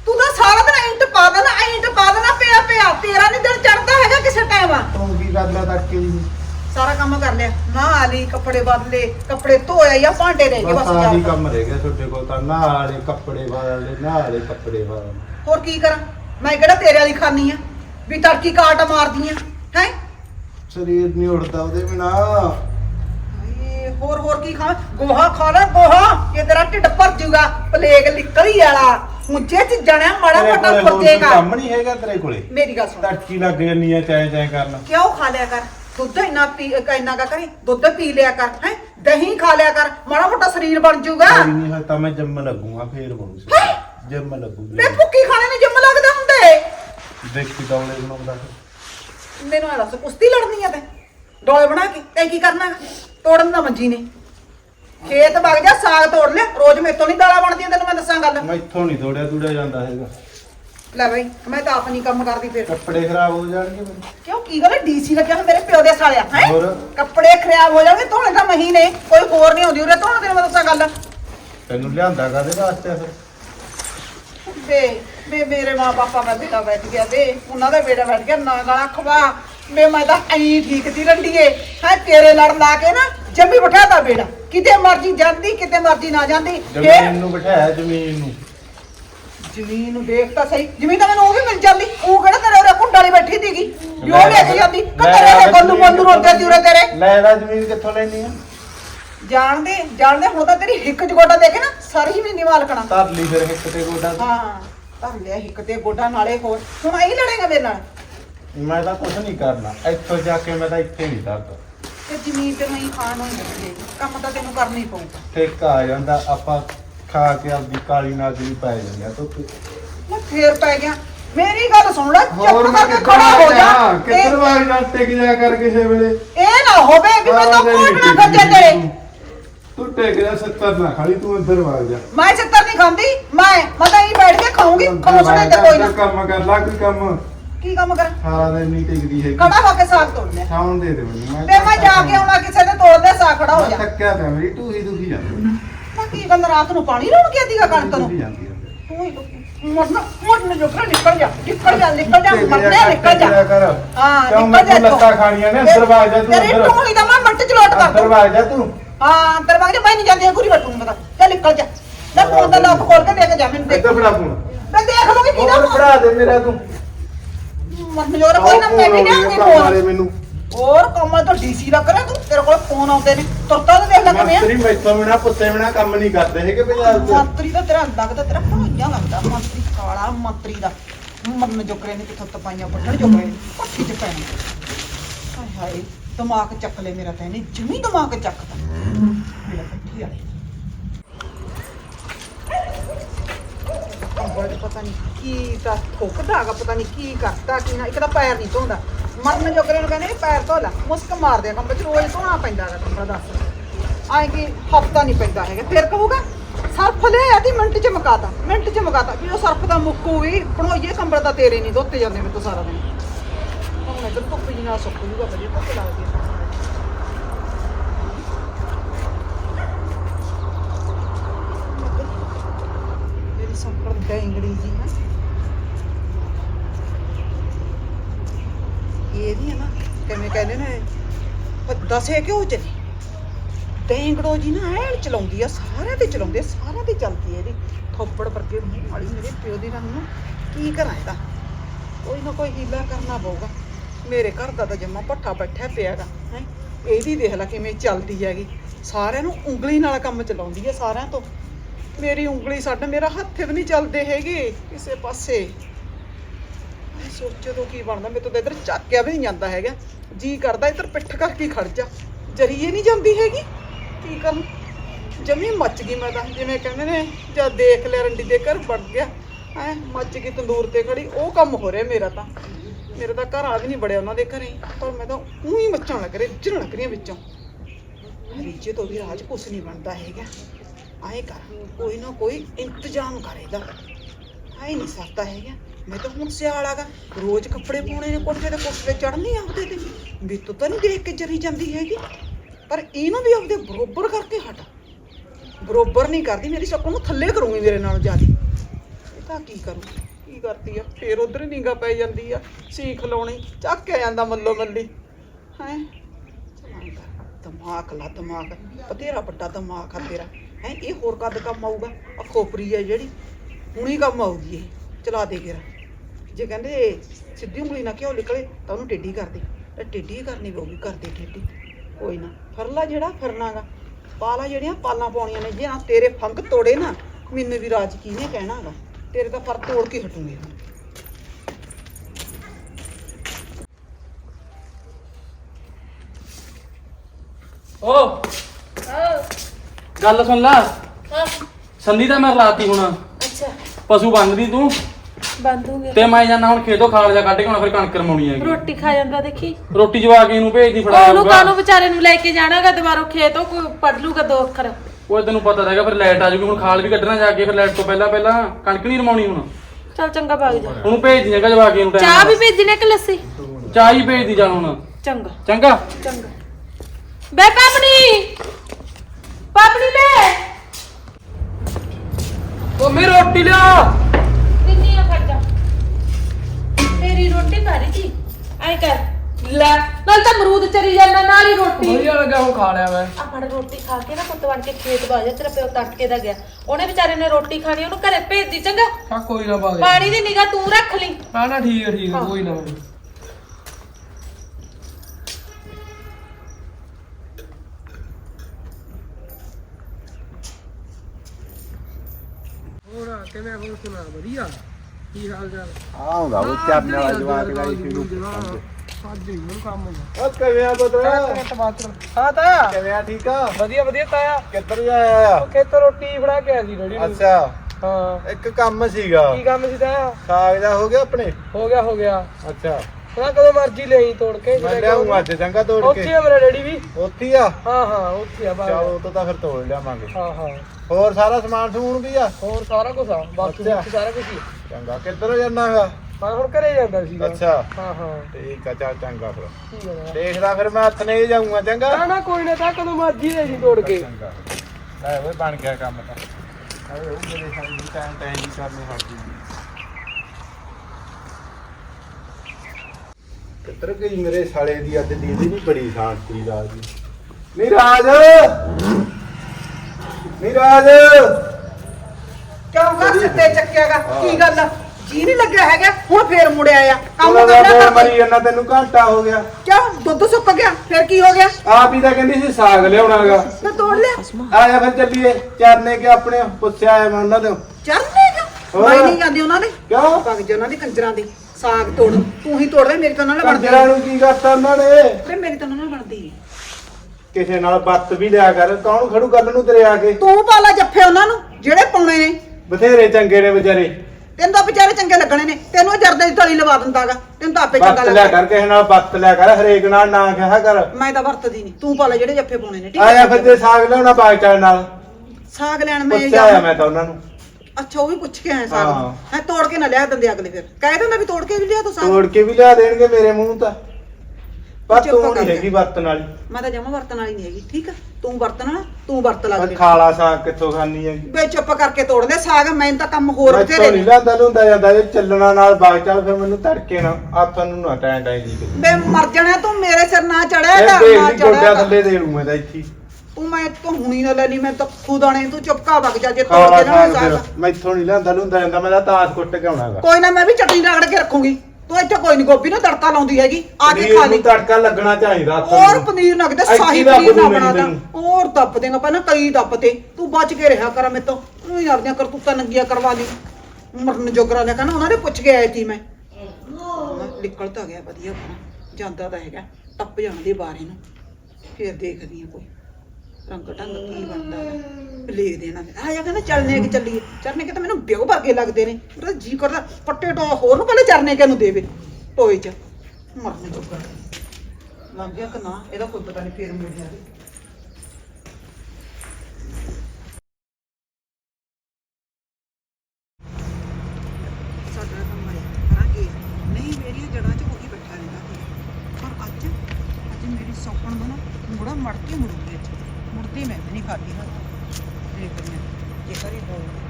ਤੂੰ ਤਾਂ ਸਾਰਾ ਦਿਨ ਇੰਟ ਪਾ ਦੇਣਾ ਇੰਟ ਪਾ ਦੇਣਾ ਪਿਆ ਪਿਆ। ਤੇਰਾ ਨਹੀਂ ਦਿਨ ਚੜਦਾ ਹੈਗਾ ਕਿਸੇ ਟਾਈਮ ਆ। ਤੂੰ ਕੀ ਕਰਨਾ ਤੜਕੇ ਜੀ ਸਾਰਾ ਕੰਮ ਕਰ ਲਿਆ। ਨਾ ਲਈ ਕੱਪੜੇ ਬਦਲੇ ਕੱਪੜੇ ਧੋਇਆ ਜਾਂ ਭਾਂਡੇ ਰਹਿ ਗਏ ਬਸ ਬਸ ਆਹੀ ਚਾਰ ਕੰਮ ਰਹਿ ਗਿਆ ਤੁਹਾਡੇ ਕੋਲ ਤਾਂ ਨਹਾ ਵਾਲੇ ਕੱਪੜੇ ਵਾਲੇ ਨਹਾ ਵਾਲੇ ਕੱਪੜੇ ਵਾਲੇ। ਹੋਰ ਕੀ ਕਰਾਂ? ਮੈਂ ਕਿਹੜਾ ਤੇਰੇ ਵਾਲੀ ਖਾਨੀ ਆ? ਵੀ ਤੜਕੀ ਕਾਟ ਮਾਰਦੀ ਆ ਹੈ? ਸਰੀਰ ਨਹੀਂ ਉੜਦਾ ਉਹਦੇ ਬਿਨਾ। ਹੋਰ ਹੋਰ ਕੀ ਖਾਂ ਗੋਹਾ ਖਾ ਲੈ ਗੋਹਾ। ਇਹ ਤੇਰਾ ਢਿੱਡ ਭਰ ਜੂਗਾ ਪਲੇਗ ਨਿਕਲੀ ਵਾਲਾ ਮੁੱਝੇ ਚ ਜਣਿਆ ਮਾੜਾ ਮੋਟਾ ਫੁੱਟੇਗਾ ਕੰਮ ਨਹੀਂ ਹੈਗਾ ਤੇਰੇ ਕੋਲੇ। ਮੇਰੀ ਗੱਲ ਸੁਣ। ਤੜਕੀ ਲੱਗ ਜੰਨੀ ਆ ਚੈਨ ਚੈਨ ਕਰਨ। ਕਿਉਂ ਖਾ ਲਿਆ ਕਰ? ਦੁੱਧ ਇੰਨਾ ਪੀ ਇੰਨਾ ਕਾ ਕਰੀ ਦੁੱਧ ਪੀ ਲਿਆ ਕਰ ਹੈ? ਦਹੀਂ ਖਾ ਲਿਆ ਕਰ ਮਾੜਾ ਮੋਟਾ ਸਰੀਰ ਬਣ ਜੂਗਾ। ਕੋਈ ਨਹੀਂ ਹੈ ਤਾਂ ਮੈਂ ਜੰਮ ਲੱਗੂਗਾ ਫੇਰ ਬਣੂ ਸੀ ਹੈਂ? ਜੰਮ ਵੇ ਲੱਗੂਗਾ ਭੁੱਕੀ ਖਾਣੇ ਨੂੰ ਜਿੰਮ ਲੱਗਦਾ ਹੁੰਦੇ। ਦੇਖੀ ਦੌਲੇ ਬਣਾਉਂਦਾ ਫਿਰ। ਮੈਨੂੰ ਇਹ ਦੱਸ ਕੁਸ਼ਤੀ ਲੜਨੀ ਆ ਤੇ? ਡੋਲੇ ਬਣਾ ਕੇ ਤੈਂ ਕੀ ਕਰਨਾ ਗਾ? ਤੋੜਨ ਦਾ ਮੰਜੀ ਨੇ। ਖੇਤ ਵਗ ਜਾ ਸਾਗ ਤੋੜ ਲਿਆ ਰੋਜ਼ ਮੇਤੋਂ ਨਹੀਂ ਦਾਲਾਂ ਬਣਦੀਆਂ ਤੈਨੂੰ ਮੈਂ ਦੱਸਾਂ ਗੱਲ। ਮੈਥੋਂ ਨਹੀਂ ਤੋੜਿਆ ਤੂੜਿਆ ਜਾਂਦਾ ਹੈਗਾ। ਲੈ ਬਈ ਮੈਂ ਤਾਂ ਆਪ ਨਹੀਂ ਕੰਮ ਕਰਦੀ ਫਿਰ। ਕੱਪੜੇ ਖਰਾਬ ਹੋ ਜਾਣਗੇ ਮੇਰੇ। ਕਿਉਂ ਕੀ ਗੱਲ ਡੀਸੀ ਲੱਗਿਆ ਹੋਇਆ ਮੇਰੇ ਪਿਓ ਦੇ ਸਾਲਿਆ ਹੈ? ਹੋਰ? ਕੱਪੜੇ ਖਰਾਬ ਹੋ ਜਾਣਗੇ ਧੋਣੇ ਤਾਂ ਮਹੀਨੇ ਕੋਈ ਹੋਰ ਨਹੀਂ ਆਉਂਦੀ ਉਰੇ ਧੋਣ ਮੈਂ ਦੱਸਾਂ ਗੱਲ। ਤੈਨੂੰ ਲਿਆਂਦਾ ਕਾਦੇ ਵਾਸਤੇ ਫਿਰ? ਬੇ ਬੇ ਮੇਰੇ ਮਾਂ ਬਾਪਾ ਦਾ ਬੇਟਾ ਬੈਠ ਗਿਆ ਬੇ ਉਹਨਾਂ ਦਾ ਬੇਟਾ ਬੈਠ ਗਿਆ ਨਾ ਗਾਲਾਂ ਖਵਾ। ਬੇ ਮੈਂ ਤਾਂ ਐਂ ਠੀਕ ਦੀ ਰੰਡੀਏ। ਹੈ ਤੇਰੇ ਲੜ ਲਾ ਕੇ ਨਾ ਜੰਮੀ ਬਿਠਾਤਾ ਬੇੜਾ ਕਿਤੇ ਮਰਜ਼ੀ ਜਾਂਦੀ ਕਿਤੇ ਮਰਜ਼ੀ ਨਾ ਜਾਂਦੀ। ਜ਼ਮੀਨ ਫੇਰ ਨੂੰ ਬਿਠਾਇਆ ਜ਼ਮੀਨ ਨੂੰ। ਜ਼ਮੀਨ ਨੂੰ ਦੇਖ ਤਾਂ ਸਹੀ। ਜ਼ਮੀਨ ਤਾਂ ਮੈਨੂੰ ਉਹ ਵੀ ਮਿਲ ਜਾਂਦੀ। ਉਹ ਕਿਹੜਾ ਤੇਰੇ ਉਰੇ ਕੁੰਡਾਲੀ ਬੈਠੀ ਸੀਗੀ? ਉਹ ਲੈ ਕੇ ਜਾਂਦੀ? ਕਿ ਤੇਰੇ ਦੇ ਗੋਲੂ ਗੋਲੂ ਰੋਟੇ ਜੁਰੇ ਤੇਰੇ? ਲੈ ਲੈ ਜ਼ਮੀਨ ਕਿੱਥੋਂ ਲੈਣੀ ਆ? ਜਾਣਦੇ ਜਾਣਦੇ ਹੁਣ ਤਾਂ ਤੇਰੀ ਹਿੱਕ ਜਗੋਟਾ ਦੇਖੇ ਨਾ ਸਾਰੀ ਜ਼ਮੀਨ ਨਹੀਂ ਮਾਲਕਣਾ ਧਰ ਲਈ ਫਿਰ ਇੱਕ ਤੇ ਗੋਡਾ। ਹਾਂ ਧਰ ਲਿਆ ਹਿੱਕ ਤੇ ਗੋਡਾ ਨਾਲੇ ਹੋਰ। ਹੁਣ ਆਈ ਲੜੇਗਾ ਮੇਰੇ ਨਾਲ? ਮੈਂ ਤਾਂ ਕੁਝ ਨਹੀਂ ਕਰਨਾ। ਇੱਥੋਂ ਜਾ ਕੇ ਮੈਂ ਤਾਂ ਇੱਥੇ ਨਹੀਂ ਧਰਦਾ ਤੇ ਜ਼ਮੀਨ ਤੇ ਨਹੀਂ ਖਾਣ ਮਿਲਦੀ ਕੰਮ ਤਾਂ ਤੈਨੂੰ ਕਰਨਾ ਪਊਗਾ। ਠੇਕਾ ਆ ਜਾਂਦਾ। ਆਪਾਂ ਖਾ ਕੇ ਆਪਦੀ ਕਾਲੀ ਨਾਗਰੀ ਪੈ ਜਾਂਦੇ ਆ ਤੋ ਮੈਂ ਫੇਰ ਪੈ ਗਿਆ। ਮੇਰੀ ਗੱਲ ਸੁਣ ਲੈ ਚੁੱਪ ਕਰਕੇ ਖੜਾ ਹੋ ਜਾ। ਜਾ ਕਿੱਧਰ ਇਹ- ਵਾਲੀ ਨਾਲ ਟਿਕ ਜਾ ਕਰ ਕਿਸੇ ਵੇਲੇ। ਇਹ ਨਾ ਹੋਵੇ ਵੀ ਮੈਂ ਤਾਂ ਸਾਰਾ ਦਿਨ ਕੋਟ ਨਾ ਟਿਕ ਖੱਜੇ ਜੀ ਤੇਰੇ। ਤੂੰ। ਤੂੰ ਟਿਕ ਜਾ 70 ਨਾ ਖਾਲੀ ਤੂੰ ਅੰਦਰ ਵਗ ਜਾ। ਮੈਂ ਚੱਤਰ ਨਹੀਂ ਖਾਂਦੀ ਮੈਂ ਮੈਂ ਤਾਂ ਹੀ ਬੈਠ ਕੇ ਖਾਉਂਗੀ ਖੋਸਣੇ ਤੇ ਜਾ, ਕੋਈ ਨਾ। ਕੰਮ ਕਰ ਲਾ ਕੋਈ ਕੰਮ। ਕੀ ਕੰਮ ਕਰ? ਸਾਰਾ ਦਿਨ ਨਹੀਂ ਟਿਕਦੀ ਹੈਗੀ। ਖੜਾ ਹੋ ਕੇ ਸਾਗ ਤੋੜ ਲੈ ਛਾਉਣ ਦੇ ਦੇ ਮੈਨੂੰ ਤੇ ਮੈਂ ਜਾ ਕੇ ਆਉਣਾ ਕਿਸੇ ਦੇ ਤੋੜ ਦੇ ਸਾਗ ਖੜਾ ਹੋ ਮੈਂ ਜਾ। ਥੱਕਿਆ ਪਿਆ ਮੇਰੀ ਟੂਹੀ ਦੁਖੀ ਜਾਂਦੀ। ਮੈਂ ਕੀ ਗੱਲ ਰਾਤ ਨੂੰ ਪਾਣੀ ਲਾਉਣ ਗਿਆ ਦੀਗਾ ਕਣਕ ਨੂੰ। ਜਾਂਦੀ ਆ ਤੂੰ ਹੀ ਮਰਨਾ ਮਰਨ ਜੋ ਕਰ ਨਿਕਲ ਜਾ ਨਿਕਲ ਜਾ ਨਿਕਲ ਜਾ ਮਰਨੇ ਜਾ, ਨਿਕਲ ਜਾ। ਹਾਂ ਕਿਉਂ ਨਿਕਲ ਜਾ ਮੈਨੂੰ ਇੱਥੋਂ। ਲੱਤਾਂ ਖਾਣੀਆਂ ਨੇ ਅੰਦਰ ਵਗ ਜਾ ਤੂੰ ਤੇਰੀ ਅੰਦਰ। ਟੋਲੀ ਦਾ ਮੈਂ ਮਿੰਟ ਚ ਲੋਟ ਕਰ ਅੰਦਰ ਦੂੰ। ਵਗ ਜਾ ਤੂੰ। ਹਾਂ ਅੰਦਰ ਵਗ ਜਾ ਮੈਂ ਨਹੀਂ ਜਾਂਦੀ ਗੁਰੀ ਬੈਠੂੰਗਾ ਮੈਂ ਤਾਂ। ਚੱਲ ਨਿਕਲ ਜਾ। ਲੈ ਫੋਨ ਦਾ ਲੋਕ ਖੋਲ ਕੇ ਦੇ ਕੇ ਜਾ ਮੈਨੂੰ ਦੇਖ। ਇੱਧਰ ਫੜਾ ਫੋਨ। ਮੈਂ ਦੇਖ ਲੂੰਗੀ ਕੀ ਹੋਰ ਨਾ ਫੜਾ ਦੇ ਮੇਰਾ ਤੂੰ। ਮਰਨ ਜੋਰ ਕੋਈ ਨਾ ਮੈਂ ਵੀ ਨਹੀਂ ਆਉਂਦੀ ਫੋਨ। ਮੈਨੂੰ। ਹੋਰ ਕੰਮਾਂ ਤੋਂ ਡੀਸੀ ਲੱਗ ਰਿਹਾ ਤੂੰ? ਤੇਰੇ ਕੋਲ ਫੋਨ ਆਉਂਦੇ ਨੇ ਤੁਰਤਾ ਤੇ ਦੇਖ ਲੈ ਕਿਵੇਂ ਆ। ਮੰਤਰੀ ਮੈਥੋਂ ਬਿਨਾ ਪੁੱਤੇ ਬਿਨਾ ਕੰਮ ਨਹੀਂ ਕਰਦੇ ਹੈਗੇ ਪੰਜਾਬ 'ਚ। ਮੰਤਰੀ ਦਾ ਤੇਰਾ ਲੱਗਦਾ ਤੇਰਾ ਭਣੋਈਆ ਲੱਗਦਾ। ਮੰਤਰੀ ਕਾਲਾ ਮੰਤਰੀ ਦਾ। ਮਰਨ ਜੋਕਰੇ ਨੇ ਕਿੱਥੋਂ ਤਪਾਈਆਂ ਪੱਟਣ ਜੋਕਰੇ ਪੱਠੀ ਚ ਪੈਣ ਹਾਏ ਹਾਏ ਦਿਮਾਗ ਚੱਕ ਲੈ ਮੇਰਾ ਤਾਂ ਇਹਨੇ ਜਮੀ ਦਿਮਾਗ ਚੱਕਦਾ। ਮੇਰਾ ਪੱਠੀ ਵਾਲੇ। ਅੰਬਰ ਪਤਾ ਨਹੀਂ ਕੀ ਤਾਂ ਠੋਕਦਾ ਪਤਾ ਨਹੀਂ ਕੀ ਕਰਦਾ ਕੀ ਨਾ, ਇੱਕ ਤਾਂ ਪੈਰ ਨਹੀਂ ਧੋਂਦਾ। ਮਰਨ ਜੋਕਰੇ ਨੂੰ ਕਹਿੰਦੇ ਪੈਰ ਧੋ ਲੈ, ਮੁਸਕ ਮਾਰਦੇ ਆ ਕੰਬਲ ਰੋਜ਼ ਧੋਣਾ ਪੈਂਦਾ ਹੈਗਾ ਦੱਸ। ਆਏ ਕਿ ਹਫਤਾ ਨਹੀਂ ਪੈਂਦਾ ਹੈਗਾ, ਫਿਰ ਕਹੂਗਾ, ਸਰਫ ਲਿਆਇਆ ਤੀ ਮਿੰਟ ਚ ਮਕਾਤਾ ਮਿੰਟ ਚ ਮਕਾਤਾ ਵੀ ਉਹ ਸਰਫ ਦਾ ਮੁੱਕੂ ਵੀ ਬਣੋਈਏ ਕੰਬਲ ਤਾਂ ਤੇਰੇ ਨਹੀਂ ਧੋਤੇ ਜਾਂਦੇ ਮੈਨੂੰ ਸਾਰਾ ਦਿਨ। ਹੁਣ ਇਧਰ ਧੁੱਪ ਜੀ ਨਾਲ ਸੁੱਕ ਜੂਗਾ ਬੜੀ ਧੁੱਪ ਲੱਗਦੀ ਹੈ ਡੈਂਗੜੀ ਜੀ ਨਾ ਇਹ ਵੀ ਹੈ ਨਾ, ਕਿਵੇਂ ਕਹਿੰਦੇ ਨੇ ਦਸੇ ਕਿਉਂ ਚਲੀ ਡੈਂਗੜੋ ਜੀ ਨਾ ਐਨ ਚਲਾਉਂਦੀ ਆ, ਸਾਰਿਆਂ ਤੇ ਚਲਾਉਂਦੀ ਸਾਰਿਆਂ ਤੇ ਚੱਲਦੀ ਆ ਇਹਦੀ। ਥੋਪੜ ਵਰਗੇ ਮੂੰਹ ਵਾਲੀ ਮੇਰੇ ਪਿਓ ਦੀ ਰੰਗ ਨੂੰ ਕੀ ਕਰਾਂ ਇਹਦਾ? ਕੋਈ ਨਾ ਕੋਈ ਹੀਲਾ ਕਰਨਾ ਪਊਗਾ। ਮੇਰੇ ਘਰ ਦਾ ਤਾਂ ਜੰਮਾ ਭੱਠਾ ਬੈਠਾ ਪਿਆਗਾ ਹੈ। ਇਹਦੀ ਦੇਖ ਲੈ ਕਿਵੇਂ ਚੱਲਦੀ ਹੈਗੀ। ਸਾਰਿਆਂ ਨੂੰ ਉਂਗਲੀ ਨਾਲ ਕੰਮ ਚਲਾਉਂਦੀ ਹੈ ਸਾਰਿਆਂ ਤੋਂ। ਮੇਰੀ ਉਂਗਲੀ ਛੱਡ ਮੇਰਾ ਹੱਥ ਵੀ ਨਹੀਂ ਚੱਲਦੇ ਹੈਗੇ ਕਿਸੇ ਪਾਸੇ। ਸੋਚੋ ਤੋਂ ਕੀ ਬਣਦਾ, ਮੇਰੇ ਤੋਂ ਤਾਂ ਇੱਧਰ ਚੱਕਿਆ ਵੀ ਨਹੀਂ ਜਾਂਦਾ ਹੈਗਾ। ਜੀ ਕਰਦਾ ਇੱਧਰ ਪਿੱਠ ਕਰਕੇ ਖੜ ਜਾ। ਜਰੀਏ ਨਹੀਂ ਜਾਂਦੀ ਹੈਗੀ। ਕੀ ਕਰਾਂ? ਜਮੀ ਮੱਚ ਗਈ ਮੈਂ ਤਾਂ। ਜਿਵੇਂ ਕਹਿੰਦੇ ਨੇ ਜਦ ਦੇਖ ਲਿਆ, ਰੰਡੀ ਦੇ ਘਰ ਵੜ ਗਿਆ। ਐ ਮੱਚ ਗਈ ਤੰਦੂਰ ਤੇ ਖੜੀ। ਉਹ ਕੰਮ ਹੋ ਰਿਹਾ ਮੇਰਾ ਤਾਂ। ਮੇਰੇ ਤਾਂ ਘਰ ਆ ਵੀ ਨਹੀਂ ਬੜਿਆ ਉਹਨਾਂ ਦੇ ਘਰੇ। ਪਰ ਮੈਂ ਤਾਂ ਉਹੀ ਮੱਚਣ ਲੱਗ ਰਿਹਾ ਰਿੱਝਣ ਲੱਗ ਰਹੀ ਵਿੱਚੋਂ। ਰੀਜੇ ਤੋਂ ਵੀ ਰਾਜ ਕੁਛ ਨਹੀਂ ਬਣਦਾ ਹੈਗਾ। ਆਏ ਕਰ। ਕੋਈ ਨਾ ਕੋਈ ਇੰਤਜ਼ਾਮ ਕਰੇਗਾ। ਆਏ ਨਹੀਂ ਸਕਦਾ ਹੈਗਾ। ਮੈਂ ਤਾਂ ਹੁਣ ਸਿਆਲ ਆਗਾ। ਰੋਜ਼ ਕੱਪੜੇ ਪਾਉਣੇ ਨੇ ਕੋਠੇ ਤੇ ਕੋਠੇ ਚੜਨੀ ਆਪਦੇ ਤੇ। ਵੀ ਤੂੰ ਤਾਂ ਨਹੀਂ ਦੇਖ ਕੇ ਜਰੀ ਜਾਂਦੀ ਹੈਗੀ। ਪਰ ਇਹਨੂੰ ਵੀ ਆਪਦੇ ਬਰੋਬਰ ਕਰਕੇ ਹਟ। ਬਰੋਬਰ ਨਹੀਂ ਕਰਦੀ। ਮੇਰੀ ਸ਼ਕਲ ਨੂੰ ਥੱਲੇ ਕਰੂੰਗੀ ਮੇਰੇ ਨਾਲ ਜ਼ਿਆਦਾ। ਇਹ ਤਾਂ ਕੀ ਕਰੂੰ? ਕੀ ਕਰਦੀ ਆ? ਫੇਰ ਉਧਰ ਹੀ ਨੀਗਾ ਪੈ ਜਾਂਦੀ ਆ। ਸੀਖ ਲਾਉਣੀ। ਚੱਕ ਕੇ ਜਾਂਦਾ ਮੱਲੋ ਮੱਲੀ। ਹੈ? ਦਿਮਾਗ ਲਾ ਦਿਮਾਗ। ਬਥੇਰਾ ਵੱਡਾ ਦਿਮਾਗ ਆ ਤੇਰਾ। ਹੈ, ਇਹ ਹੋਰ ਕਦ ਕੰਮ ਆਊਗਾ? ਆ ਖੋਪਰੀ ਆ ਜਿਹੜੀ, ਹੁਣੀ ਕੰਮ ਆਊਗੀ ਇਹ। ਚਲਾ ਦੇ ਗੇਰਾ ਜੇ ਕਹਿੰਦੇ ਸਿੱਧੀ ਉਂਗਲੀ ਨਾਲ ਘਿਓ ਨਿਕਲੇ, ਤਾਂ ਉਹਨੂੰ ਟੇਢੀ ਕਰ ਦੇ। ਤੇ ਟੇਢੀ ਕਰਨੀ ਪਊਗੀ, ਕਰ ਦੇ ਟੇਢੀ। ਕੋਈ ਨਾ। ਫਰਲਾ ਜਿਹੜਾ ਫਿਰਨਾਗਾ, ਪਾਲਾ ਜਿਹੜੀਆਂ ਪਾਲਾਂ ਪਾਉਣੀਆਂ ਨੇ, ਜੇ ਨਾ ਤੇਰੇ ਫੰਗ ਤੋੜੇ ਨਾ, ਮੈਨੂੰ ਵੀ ਰਾਜ ਕੀ ਨੇ ਕਹਿਣਾਗਾ? ਤੇਰੇ ਤਾਂ ਫਰ ਤੋੜ ਕੇ ਹਟੂਗੇ। ਹੁਣ ਓ! ਗੱਲ ਸੁਣ ਲੈ। ਸੰਨੀ ਤਾਂ ਮੈਂ ਲਾਤੀ ਹੁਣ। ਅੱਛਾ। ਪਸ਼ੂ ਬੰਨਦੀ ਤੂੰ। ਬੰਦੂਗੇ। ਤੇ ਮੈਂ ਜਾਣਾ ਹੁਣ ਖੇਤੋਂ ਖਾਲ ਜਾ ਕੱਢ ਕੇ ਹੁਣ ਫਿਰ ਕਣਕ ਰਮਾਉਣੀ ਹੈਗੀ। ਰੋਟੀ ਖਾ ਜਾਂਦਾ ਦੇਖੀ। ਰੋਟੀ ਜਵਾ ਕੇ ਇਹਨੂੰ ਭੇਜਦੀ ਫੜਾ ਉਹਨੂੰ ਆਊਗਾ ਕਾਨੂੰ ਵਿਚਾਰੇ ਨੂੰ ਲੈ ਕੇ ਜਾਣਾਗਾ ਦੁਬਾਰਾ ਖੇਤੋਂ ਕੋਈ ਪੜ ਲੂਗਾ ਦੋ ਅੱਖਰ। ਉਹ ਤੈਨੂੰ ਪਤਾ ਰਹੇਗਾ ਫਿਰ ਲਾਈਟ ਆ ਜੂਗੀ ਹੁਣ ਖਾਲ ਵੀ ਕੱਢਣਾ ਜਾ ਕੇ ਫਿਰ ਲਾਈਟ ਤੋਂ ਪਹਿਲਾਂ ਪਹਿਲਾਂ ਕਣਕ ਨਹੀਂ ਰਮਾਉਣੀ ਹੁਣ। ਚੱਲ ਚੰਗਾ ਭਾਗ ਜਾ। ਉਹਨੂੰ ਭੇਜਦੀ ਹੈਗਾ ਜਵਾ ਕੇ ਇਹਨੂੰ ਚਾਹ ਵੀ ਭੇਜਣੇ ਕਿ ਲੱਸੀ? ਚਾਹ ਹੀ ਭੇਜਦੀ ਜਾ ਹੁਣ। ਚੰਗਾ। ਚੰਗਾ। ਚੰਗਾ। ਬੇ ਪਾਪਣੀ ਉਹ ਮੇਰੀ ਰੋਟੀ ਲਿਆ। ਕਿੰਨੀ ਆ ਜਾ ਤੇਰੀ ਰੋਟੀ ਖਾਰੀ ਜੀ ਐ ਕਰ। ਲੈ। ਨਾਲ ਤਾਂ ਅਮਰੂਦ ਚਰੀ ਜਾਂਦਾ ਨਾਲ ਹੀ ਰੋਟੀ। ਲੱਗਾ ਹੁਣ ਖਾ ਲਿਆ ਮੈਂ? ਆ ਫੜ ਰੋਟੀ ਖਾ ਕੇ ਨਾ ਪੁੱਤ ਬਣ ਕੇ ਖੇਤ ਬਾਜਾ ਤੇਰਾ ਪਿਓ ਤੜਕੇ ਦਾ ਗਿਆ। ਉਹਨੇ ਵਿਚਾਰੇ ਨੇ ਰੋਟੀ ਖਾਣੀ ਉਹਨੂੰ ਘਰੇ ਭੇਜ ਦੀ ਚੰਗਾ? ਹਾਂ ਕੋਈ ਨਾ ਬਾਗ ਪਾਣੀ ਦੀ ਨਿਗਾਹ ਤੂੰ ਰੱਖ ਲਈ। ਹਾਂ ਨਾ ਠੀਕ ਹੈ ਠੀਕ ਹੈ, ਕੋਈ ਨਾ ਕਿਵੇਂ ਸੁਣਾ ਵਧੀਆ। ਕੀ ਹਾਲ ਚਾਲ? ਆਉਂਦਾ ਉਹ ਚਰਨੇ ਵਾਲਾ ਜਵਾਕ ਦਾ ਨੂੰ ਅੱਜ ਹੀ ਨੂੰ ਕੰਮ ਉਹ ਕਿਵੇਂ ਆ ਬਦਰਾ ਹਾਂ ਤਾਇਆ ਕਿਵੇਂ ਆ ਠੀਕ ਆ? ਵਧੀਆ ਵਧੀਆ ਤਾਇਆ। ਕਿੱਧਰ ਜਾਇਆ ਆ? ਖੇਤੋਂ ਰੋਟੀ ਫੜਾ ਕੇ ਆਇਆ ਸੀ ਰੈਡੀ ਅੱਛਾ। ਹਾਂ। ਇੱਕ ਕੰਮ ਸੀਗਾ। ਕੀ ਕੰਮ ਸੀ ਤਾਇਆ? ਸਾਗ ਦਾ ਹੋ ਗਿਆ ਆਪਣੇ? ਹੋ ਗਿਆ ਹੋ ਗਿਆ। ਅੱਛਾ। ਫੜਾ ਕਦੋਂ ਮਰਜ਼ੀ ਲਈ ਤੋੜ ਕੇ ਮੈਂ ਲਿਆਉਂਗਾ ਅੱਜ ਚੰਗਾ ਤੋੜ ਉੱਥੇ ਕੇ ਆ ਮੇਰਾ ਡੈਡੀ ਵੀ। ਉੱਥੇ ਆ। ਹਾਂ ਹਾਂ ਉੱਥੇ ਆ ਬਾਹਰ ਚਲ ਉਹ ਤੋਂ ਫਿਰ ਤੋੜ ਲਿਆਵਾਂਗੇ। ਹਾਂ ਹਾਂ। ਹੋਰ ਸਾਰਾ ਸਮਾਨ ਸਮੂਨ ਵੀ ਆ? ਹੋਰ ਸਾਰਾ ਕੁਝ ਆ ਬਾਕੀ ਸਾਰਾ ਕੁਝ ਹੀ। ਚੰਗਾ ਕਿੱਧਰ ਜਾਣਾਗਾ ਮੈਂ ਹੁਣ ਘਰੇ ਜਾਂਦਾ ਸੀਗਾ। ਅੱਛਾ। ਹਾਂ ਹਾਂ। ਠੀਕ ਆ ਚੱਲ ਚੰਗਾ ਫਿਰ। ਠੀਕ ਦੇਖਦਾ ਫਿਰ ਮੈਂ ਹੱਥ ਨਹੀਂ ਜਾਊਂਗਾ ਚੰਗਾ? ਨਾ ਨਾ ਕੋਈ ਨਾ ਤਾਂ ਕਦੋਂ ਮਰਜ਼ੀ ਲੈ ਜੀ ਤੋੜ ਕੇ। ਚੰਗਾ। ਲੈ ਓਏ ਬਣ ਗਿਆ ਕੰਮ ਤਾਂ। ਅਰੇ ਉਹ ਮੇਰੇ ਸਾਹਮਣੇ ਟਾਈਮ ਟਾਈਮ ਹੀ ਕਰਨੇ ਹੱਥੀ ਕਿੱਧਰ ਗਈ ਮੇਰੇ ਸਾਲੇ ਦੀ ਅੱਜ ਦੀ ਇਹਦੀ ਵੀ ਬੜੀ ਸ਼ਾਂਤੀ ਰਾਜ ਦੀ ਨੀ ਰਾਜ ਨੀ ਰਾਜ ਕਿਉਂ ਕਰ ਸਿੱਤੇ ਚੱਕਿਆਗਾ? ਕੀ ਗੱਲ ਆ? ਜੀ ਨਹੀਂ ਲੱਗਿਆ ਹੈਗਾ? ਹੁਣ ਫੇਰ ਮੁੜਿਆ ਆ ਕੰਮ ਕਰਨਾ ਮਰੀ ਜਾਂਦਾ ਤੈਨੂੰ ਘੰਟਾ ਹੋ ਗਿਆ। ਕਿਉਂ? ਦੁੱਧ ਸੁੱਕ ਗਿਆ? ਫਿਰ ਕੀ ਹੋ ਗਿਆ? ਆਪ ਹੀ ਤਾਂ ਕਹਿੰਦੀ ਸੀ ਸਾਗ ਲਿਆਉਣਾਗਾ। ਮੈਂ ਤੋੜ ਲਿਆ। ਆਇਆ ਫਿਰ ਚੱਲੀਏ ਚਰਨੇ ਕੇ ਆਪਣੇ ਪੁੱਛਿਆ ਆਇਆ ਮੈਂ ਉਹਨਾਂ ਤੋਂ। ਚਰਨੇ ਕਿਉਂ? ਹੋਰ। ਮੈਂ ਨਹੀਂ ਜਾਂਦੀ ਉਹਨਾਂ ਦੇ। ਕਿਉਂ? ਪੱਗ ਜੇ ਉਹਨਾਂ ਦੀ ਕੰਜਰਾਂ ਦੀ। ਸਾਗ ਤੋੜ ਤੂੰ ਹੀ ਤੋੜ ਦੇ ਮੇਰੀ ਤਾਂ ਨਾਲ ਬਣਦੀ ਕੰਜਰਾਂ ਨੂੰ ਕੀ ਕਰਤਾ ਉਹਨਾਂ ਨੇ? ਤੇ ਮੇਰੀ ਤਾਂ ਨਾਲ ਬਣਦੀ ਕਿਸੇ ਨਾਲ ਬੱਤ ਵੀ ਲਿਆ ਕਰ ਕੌਣ ਖੜੂ ਕੱਲ ਨੂੰ ਤੇਰੇ ਆ ਕੇ? ਤੂੰ ਪਾਲਾ ਜੱਫੇ ਉਹਨਾਂ ਨੂੰ ਜਿਹੜੇ ਪਾਉਣੇ ਨੇ। ਬਥੇਰੇ ਚੰਗੇ ਨੇ ਵਿਚਾਰੇ। ਤੈਨੂੰ ਤਾਂ ਵਿਚਾਰੇ ਚੰਗੇ ਲੱਗਣੇ ਨੇ ਤੈਨੂੰ ਉਹ ਜਰਦੇ ਦੀ ਤਲੀ ਲਵਾ ਦਿੰਦਾਗਾ ਤੈਨੂੰ ਤਾਂ ਆਪੇ ਚੰਗਾ ਬੱਤ ਲਿਆ ਲੱਗਦਾ। ਕਰ ਕਿਸੇ ਨਾਲ ਬੱਤ ਲਿਆ ਕਰ ਹਰੇਕ ਨਾਲ ਨਾ ਕਿਹਾ ਕਰ। ਮੈਂ ਤਾਂ ਵਰਤਦੀ ਨਹੀਂ ਤੂੰ ਪਾਲਾ ਜਿਹੜੇ ਜੱਫੇ ਪਾਉਣੇ ਨੇ ਠੀਕ ਆਇਆ ਹੈ ਫਿਰ ਜੇ ਸਾਗ ਲਿਆਉਣਾ ਬਾਗ ਚਾਲ ਨਾਲ। ਸਾਗ ਲੈਣ ਮੈਂ ਪੁੱਛਿਆ ਮੈਂ ਤਾਂ ਉਹਨਾਂ ਨੂੰ। ਅੱਛਾ ਉਹ ਵੀ ਪੁੱਛ ਕੇ ਆਇਆ ਸਾਗ ਹਾਂ। ਹੈ ਤੋੜ ਕੇ ਨਾ ਲਿਆ ਦਿੰਦੇ ਅਗਲੇ ਫਿਰ। ਕਹਿ ਦਿੰਦਾ ਵੀ ਤੋੜ ਕੇ ਵੀ ਲਿਆ ਤੂੰ ਸਾਗ ਤੋੜ ਕੇ ਵੀ ਲਿਆ ਦੇਣਗੇ ਮੇਰੇ ਮੂੰਹ ਤਾਂ। ਪਰ ਚੁੱਪ ਤੂੰ ਕਰ ਨਹੀਂ ਜਾ। ਹੈਗੀ ਵਰਤਨ ਵਾਲੀ। ਮੈਂ ਤਾਂ ਜਮਾ ਵਰਤਣ ਵਾਲੀ ਨਹੀਂ ਹੈਗੀ ਠੀਕ ਆ? ਤੂੰ ਵਰਤਣਾ ਨਾ ਤੂੰ ਵਰਤ ਲੱਗ ਲੈ ਖਾਲਾ ਸਾਗ ਕਿੱਥੋਂ ਖਾਣੀ ਹੈਗੀ? ਬੇ ਚੁੱਪ ਕਰਕੇ ਤੋੜ ਸਾਗ ਮੈਨੂੰ ਤਾਂ ਕੰਮ ਹੋਰ ਮੈਂ ਬਥੇਰੇ ਨਹੀਂ ਨੇ। ਲੁੰਦਾ ਜਾਂਦਾ ਜੇ ਚੱਲਣਾ ਨਾਲ ਬਾਗ ਚਾਲ ਫਿਰ ਮੈਨੂੰ ਧੜਕੇ ਨਾ ਆਥਾਂ ਨੂੰ ਨਾ ਟੈਂ ਟੈਂ ਜੀ। ਬੇ ਮਰ ਜਾਣਾ ਤੂੰ ਮੇਰੇ ਸਿਰ ਨਾ ਚੜਿਆ ਕਰ ਨਾ ਗੋਡਿਆਂ ਚੜਿਆ ਥੱਲੇ ਦੇ ਲੂ ਮੈਂ ਤਾਂ ਇੱਥੇ ਹੀ। ਤੂੰ ਮੈਂ ਤੂੰ ਹੁਣੀ ਨਾ ਲੈਣੀ ਮੈਂ ਤਾਂ ਖੁਦਾਣੇ ਤੂੰ ਚੁੱਪਕਾ ਵਗ ਜਾ ਜੇ ਤੋੜ ਖਾਲਾ ਕੇ ਨਾ ਸਾਗ ਫਿਰ ਸਾਗ ਮੈਥੋਂ ਨਹੀਂ ਲਿਆਂਦਾ ਲੁੰਦਾ ਜਾਂਦਾ ਮੈਂ ਤਾਂ ਤਾਸ ਕੁੱਟ ਕੇ ਆਉਣਾਗਾ ਕੋਈ ਨਾ ਮੈਂ ਵੀ ਚਟਨੀ ਰਗੜ ਕੇ ਰੱਖੂੰਗੀ। ਤੂੰ ਇੱਥੇ ਕੋਈ ਨਹੀਂ ਗੋਭੀ ਨੂੰ ਤੜਕਾ ਲਾਉਂਦੀ ਹੈਗੀ ਆ ਕੇ ਖਾ ਨੂੰ ਲਈ। ਤੜਕਾ ਲੱਗਣਾ ਚਾਹੀਦਾ ਆਪਾਂ ਔਰ ਨੂੰ। ਪਨੀਰ ਨਾ ਕਿਤੇ ਸਾਹੀ ਪਨੀਰ ਨਾ ਬਣਾ ਦਾਂ। ਮੈਨੂੰ। ਔਰ ਦੱਬ ਦੇਗਾ ਪਹਿਲਾਂ ਕਈ ਦੱਬ ਤੇ ਤੂੰ ਬਚ ਕੇ ਰਿਹਾ ਕਰ ਮੇਰੇ ਤੋਂ। ਉਹ ਯਾਰ ਕਰ ਤੂੰ ਤਾਂ ਨੰਗੀਆਂ ਕਰਵਾ ਲਈ। ਮਰਨ ਜੋਗਰਾ ਲੈ ਕਹਿੰਦਾ ਉਹਨਾਂ ਨੇ ਪੁੱਛ ਕੇ ਆਈ ਸੀ ਮੈਂ। ਨਿਕਲ ਤਾਂ ਗਿਆ ਵਧੀਆ ਜਾਂਦਾ ਤਾਂ ਹੈਗਾ ਟੱਪ ਜਾਂਦੀ ਬਾਰੇ ਨੂੰ ਫਿਰ ਦੇਖਦੀ ਆ ਕੋਈ। ਰੰਗ ਢੰਗ ਕੀ ਬਣਦਾ ਹੈ ਲੈ ਦੇਣਾ ਆ ਜਾ ਕਹਿੰਦਾ ਚੱਲਨੇ ਕਿ ਚੱਲੀਏ। ਚਰਨੇ ਕਿ ਤਾਂ ਮੈਨੂੰ ਬਿਓ ਵਰਗੇ ਲੱਗਦੇ ਨੇ। ਮੇਰਾ ਜੀ ਕਰਦਾ, ਪੱਟੇ ਟੋ ਹੋਰ ਨੂੰ ਪਹਿਲੇ ਚਰਨੇ ਕਿ ਨੂੰ ਦੇਵੇ। ਟੋਏ ਚ। ਮਰਨੇ ਜੋਗਰਾ ਲੱਗ ਗਿਆ ਕਿ ਨਾ? ਇਹਦਾ ਕੋਈ ਪਤਾ ਨਹੀਂ ਫੇਰ ਮੁੜ ਜਾਵੇ ਸਾਡਾ ਕੰਮ ਹੈ ਕਰਾਂਗੇ ਨਹੀਂ ਮੇਰੀਆਂ ਜੜਾਂ 'ਚ ਉਹੀ ਬੈਠਾ ਰਹਿੰਦਾ ਸੀ। ਪਰ ਅੱਜ ਅੱਜ ਮੇਰੀ ਸੌਪਣ ਦਾ ਨਾ ਮੁੜਾ ਮੜ ਕੇ ਮੁੜੂਗੀ ਅੱਜ ਮੁੜਦੀ ਮੈਂ ਵੀ ਨਹੀਂ ਖਾਦੀ ਹਾਂ ਦੇਖਦੇ ਹਾਂ ਜੇ ਕਰੀ ਹੋਊਗੀ